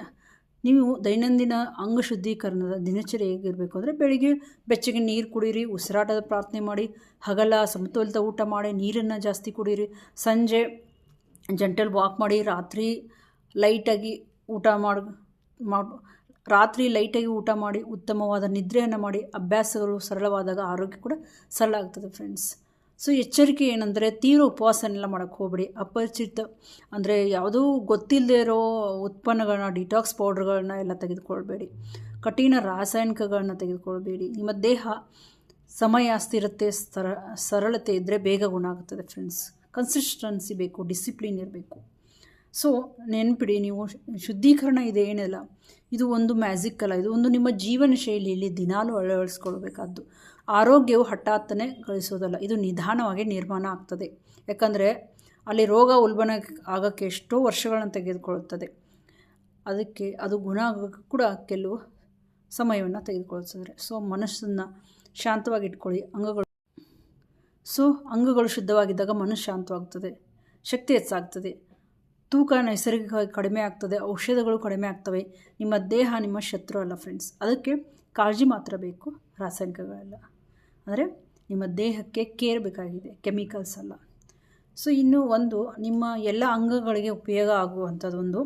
ನೀವು ದೈನಂದಿನ ಅಂಗ ಶುದ್ಧೀಕರಣದ ದಿನಚರಿ ಹೇಗಿರಬೇಕು ಅಂದರೆ ಬೆಳಿಗ್ಗೆ ಬೆಚ್ಚಗೆ ನೀರು ಕುಡೀರಿ, ಉಸಿರಾಟದ ಪ್ರಾರ್ಥನೆ ಮಾಡಿ, ಹಗಲ ಸಮತೋಲಿತ ಊಟ ಮಾಡಿ, ನೀರನ್ನು ಜಾಸ್ತಿ ಕುಡೀರಿ, ಸಂಜೆ ಜಂಟಲ್ ವಾಕ್ ಮಾಡಿ, ರಾತ್ರಿ ಲೈಟಾಗಿ ಊಟ ಮಾಡಿ, ಮಾಡು, ರಾತ್ರಿ ಲೈಟಾಗಿ ಊಟ ಮಾಡಿ, ಉತ್ತಮವಾದ ನಿದ್ರೆಯನ್ನು ಮಾಡಿ, ಅಭ್ಯಾಸಗಳು ಸರಳವಾದಾಗ ಆರೋಗ್ಯ ಕೂಡ ಸರಳ ಆಗ್ತದೆ ಫ್ರೆಂಡ್ಸ್ ಸೊ ಎಚ್ಚರಿಕೆ ಏನಂದರೆ ತೀವ್ರ ಉಪವಾಸನೆಲ್ಲ ಮಾಡೋಕ್ಕೆ ಹೋಗಬೇಡಿ. ಅಪರಿಚಿತ ಅಂದರೆ ಯಾವುದೂ ಗೊತ್ತಿಲ್ಲದೆ ಇರೋ ಉತ್ಪನ್ನಗಳನ್ನ ಡಿಟಾಕ್ಸ್ ಪೌಡ್ರ್ಗಳನ್ನ ಎಲ್ಲ ತೆಗೆದುಕೊಳ್ಬೇಡಿ. ಕಠಿಣ ರಾಸಾಯನಿಕಗಳನ್ನ ತೆಗೆದುಕೊಳ್ಬೇಡಿ. ನಿಮ್ಮ ದೇಹ ಸಮಯ ಸ್ಥಿರತೆ ಸರ, ಸರಳತೆ ಇದ್ದರೆ ಬೇಗ ಗುಣ ಆಗುತ್ತದೆ ಫ್ರೆಂಡ್ಸ್ ಕನ್ಸಿಸ್ಟೆನ್ಸಿ ಬೇಕು ಡಿಸಿಪ್ಲಿನ್ ಇರಬೇಕು. ಸೊ ನೆನ್ಪಿಡಿ, ನೀವು ಶುದ್ಧೀಕರಣ ಇದೆ ಏನಿಲ್ಲ. ಇದು ಒಂದು ಮ್ಯಾಜಿಕ್ ಅಲ್ಲ. ಇದು ಒಂದು ನಿಮ್ಮ ಜೀವನ ಶೈಲಿಯಲ್ಲಿ ದಿನಾಲೂ ಅಳವಡಿಸ್ಕೊಳ್ಬೇಕಾದ್ದು. ಆರೋಗ್ಯವು ಹಠಾತ್ತನೆ ಗಳಿಸೋದಲ್ಲ ಇದು ನಿಧಾನವಾಗಿ ನಿರ್ಮಾಣ ಆಗ್ತದೆ. ಯಾಕಂದರೆ ಅಲ್ಲಿ ರೋಗ ಉಲ್ಬಣ ಆಗೋಕ್ಕೆ ಎಷ್ಟೋ ವರ್ಷಗಳನ್ನು ತೆಗೆದುಕೊಳ್ಳುತ್ತದೆ. ಅದಕ್ಕೆ ಅದು ಗುಣ ಆಗೋಕ್ಕೆ ಕೂಡ ಕೆಲವು ಸಮಯವನ್ನು ತೆಗೆದುಕೊಳ್ಳುತ್ತದೆ. ಸೊ, ಮನಸ್ಸನ್ನು ಶಾಂತವಾಗಿ ಇಟ್ಕೊಳ್ಳಿ, ಅಂಗಗಳು. ಸೊ, ಅಂಗಗಳು ಶುದ್ಧವಾಗಿದ್ದಾಗ ಮನಸ್ಸು ಶಾಂತವಾಗ್ತದೆ, ಶಕ್ತಿ ಹೆಚ್ಚಾಗ್ತದೆ. ತೂಕ ನೈಸರ್ಗಿಕವಾಗಿ ಕಡಿಮೆ ಆಗ್ತದೆ, ಔಷಧಗಳು ಕಡಿಮೆ ಆಗ್ತವೆ. ನಿಮ್ಮ ದೇಹ, ನಿಮ್ಮ ಶತ್ರು ಅಲ್ಲ ಫ್ರೆಂಡ್ಸ್ ಅದಕ್ಕೆ ಕಾಳಜಿ ಮಾತ್ರ ಬೇಕು, ರಾಸಾಯನಿಕಗಳೆಲ್ಲ. ಅಂದರೆ ನಿಮ್ಮ ದೇಹಕ್ಕೆ ಕೇರ್ ಬೇಕಾಗಿದೆ ಕೆಮಿಕಲ್ಸ್ ಅಲ್ಲ ಸೊ ಇನ್ನು ಒಂದು ನಿಮ್ಮ ಎಲ್ಲ ಅಂಗಗಳಿಗೆ ಉಪಯೋಗ ಆಗುವಂಥದ್ದೊಂದು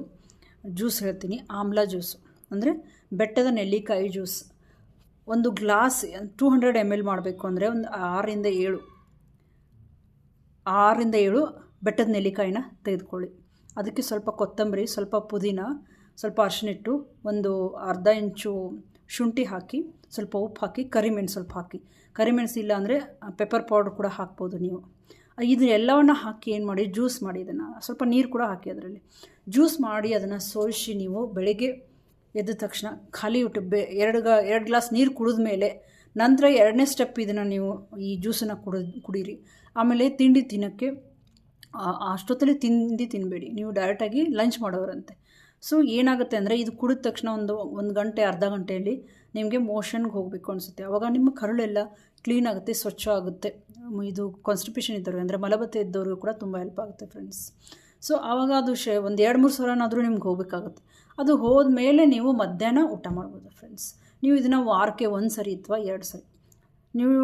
ಜ್ಯೂಸ್ ಹೇಳ್ತೀನಿ, ಆಮ್ಲ ಜ್ಯೂಸು ಅಂದರೆ ಬೆಟ್ಟದ ನೆಲ್ಲಿಕಾಯಿ ಜ್ಯೂಸ್ ಒಂದು glass two hundred M L ಮಾಡಬೇಕು ಅಂದರೆ ಒಂದು ಆರರಿಂದ ಏಳು ಆರರಿಂದ ಏಳು ಬೆಟ್ಟದ ನೆಲ್ಲಿಕಾಯಿನ ತೆಗೆದುಕೊಳ್ಳಿ. ಅದಕ್ಕೆ ಸ್ವಲ್ಪ ಕೊತ್ತಂಬರಿ, ಸ್ವಲ್ಪ ಪುದೀನ, ಸ್ವಲ್ಪ ಅರ್ಶಿನಿಟ್ಟು ಒಂದು ಅರ್ಧ ಇಂಚು ಶುಂಠಿ ಹಾಕಿ, ಸ್ವಲ್ಪ ಉಪ್ಪು ಹಾಕಿ ಕರಿಮೆಣಸು ಸ್ವಲ್ಪ ಹಾಕಿ. ಕರಿಮೆಣಸು ಇಲ್ಲ ಅಂದರೆ ಪೆಪ್ಪರ್ ಪೌಡ್ರ್ ಕೂಡ ಹಾಕ್ಬೋದು ನೀವು. ಇದು ಎಲ್ಲವನ್ನ ಹಾಕಿ ಏನು ಮಾಡಿ ಜ್ಯೂಸ್ ಮಾಡಿ ಇದನ್ನು. ಸ್ವಲ್ಪ ನೀರು ಕೂಡ ಹಾಕಿ ಅದರಲ್ಲಿ. ಜ್ಯೂಸ್ ಮಾಡಿ ಅದನ್ನು ಸೋಸಿ ನೀವು ಬೆಳಗ್ಗೆ ಎದ್ದ ತಕ್ಷಣ ಖಾಲಿ ಊಟ ಬೆ, ಎರಡು ಗ, ಎರಡು ಗ್ಲಾಸ್ ನೀರು ಕುಡಿದ ಮೇಲೆ ನಂತರ ಎರಡನೇ ಸ್ಟೆಪ್ ಇದನ್ನು ನೀವು ಈ ಜ್ಯೂಸನ್ನು ಕುಡಿ, ಕುಡೀರಿ. ಆಮೇಲೆ ತಿಂಡಿ ತಿನ್ನೋಕ್ಕೆ ಅಷ್ಟೊತ್ತಲ್ಲಿ ತಿಂಡಿ ತಿನ್ನಬೇಡಿ ನೀವು ಡೈರೆಕ್ಟಾಗಿ ಲಂಚ್ ಮಾಡೋರಂತೆ. ಸೊ ಏನಾಗುತ್ತೆ ಅಂದರೆ ಇದು ಕುಡಿದ ತಕ್ಷಣ ಒಂದು ಒಂದು ಗಂಟೆ, ಅರ್ಧ ಗಂಟೆಯಲ್ಲಿ ನಿಮಗೆ ಮೋಷನ್ಗೆ ಹೋಗಬೇಕು ಅನಿಸುತ್ತೆ. ಅವಾಗ ನಿಮ್ಮ ಕರುಳೆಲ್ಲ ಕ್ಲೀನ್ ಆಗುತ್ತೆ, ಸ್ವಚ್ಛ ಆಗುತ್ತೆ. ಇದು ಕಾನ್ಸ್ಟಿಪೇಷನ್ ಇದ್ದವ್ರಿಗೆ ಅಂದರೆ ಮಲಬತ್ತೆ ಇದ್ದವ್ರಿಗೂ ಕೂಡ ತುಂಬ ಹೆಲ್ಪ್ ಆಗುತ್ತೆ ಫ್ರೆಂಡ್ಸ್ ಸೊ ಆವಾಗ ಅದು ಶೇ, ಒಂದು ಎರಡು, ಮೂರು ಸಲನಾದರೂ ನಿಮ್ಗೆ ಹೋಗಬೇಕಾಗುತ್ತೆ. ಅದು ಹೋದ ಮೇಲೆ ನೀವು ಮಧ್ಯಾಹ್ನ ಊಟ ಮಾಡ್ಬೋದು ಫ್ರೆಂಡ್ಸ್ ನೀವು ಇದನ್ನು ವಾರಕ್ಕೆ ಒಂದು ಸರಿ ಅಥವಾ ಎರಡು ಸರಿ. ನೀವು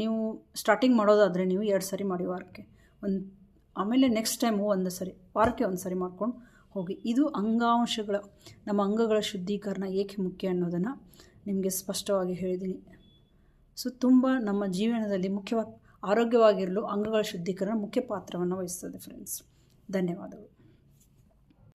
ನೀವು ಸ್ಟಾರ್ಟಿಂಗ್ ಮಾಡೋದಾದರೆ ನೀವು ಎರಡು ಸರಿ ಮಾಡಿ ವಾರಕ್ಕೆ. ಒಂದು, ಆಮೇಲೆ ನೆಕ್ಸ್ಟ್ ಟೈಮು ಒಂದು ಸರಿ, ವಾರಕ್ಕೆ ಒಂದು ಸರಿ ಮಾಡ್ಕೊಂಡು ಹೋಗಿ ಇದು ಅಂಗಾಂಶಗಳ, ನಮ್ಮ ಅಂಗಗಳ ಶುದ್ಧೀಕರಣ ಏಕೆ ಮುಖ್ಯ ಅನ್ನೋದನ್ನು ನಿಮಗೆ ಸ್ಪಷ್ಟವಾಗಿ ಹೇಳಿದ್ದೀನಿ. ಸೊ, ತುಂಬ ನಮ್ಮ ಜೀವನದಲ್ಲಿ ಮುಖ್ಯವಾಗಿ, ಆರೋಗ್ಯವಾಗಿರಲು ಅಂಗಗಳ ಶುದ್ಧೀಕರಣ ಮುಖ್ಯ ಪಾತ್ರವನ್ನು ವಹಿಸ್ತದೆ ಫ್ರೆಂಡ್ಸ್ ಧನ್ಯವಾದಗಳು.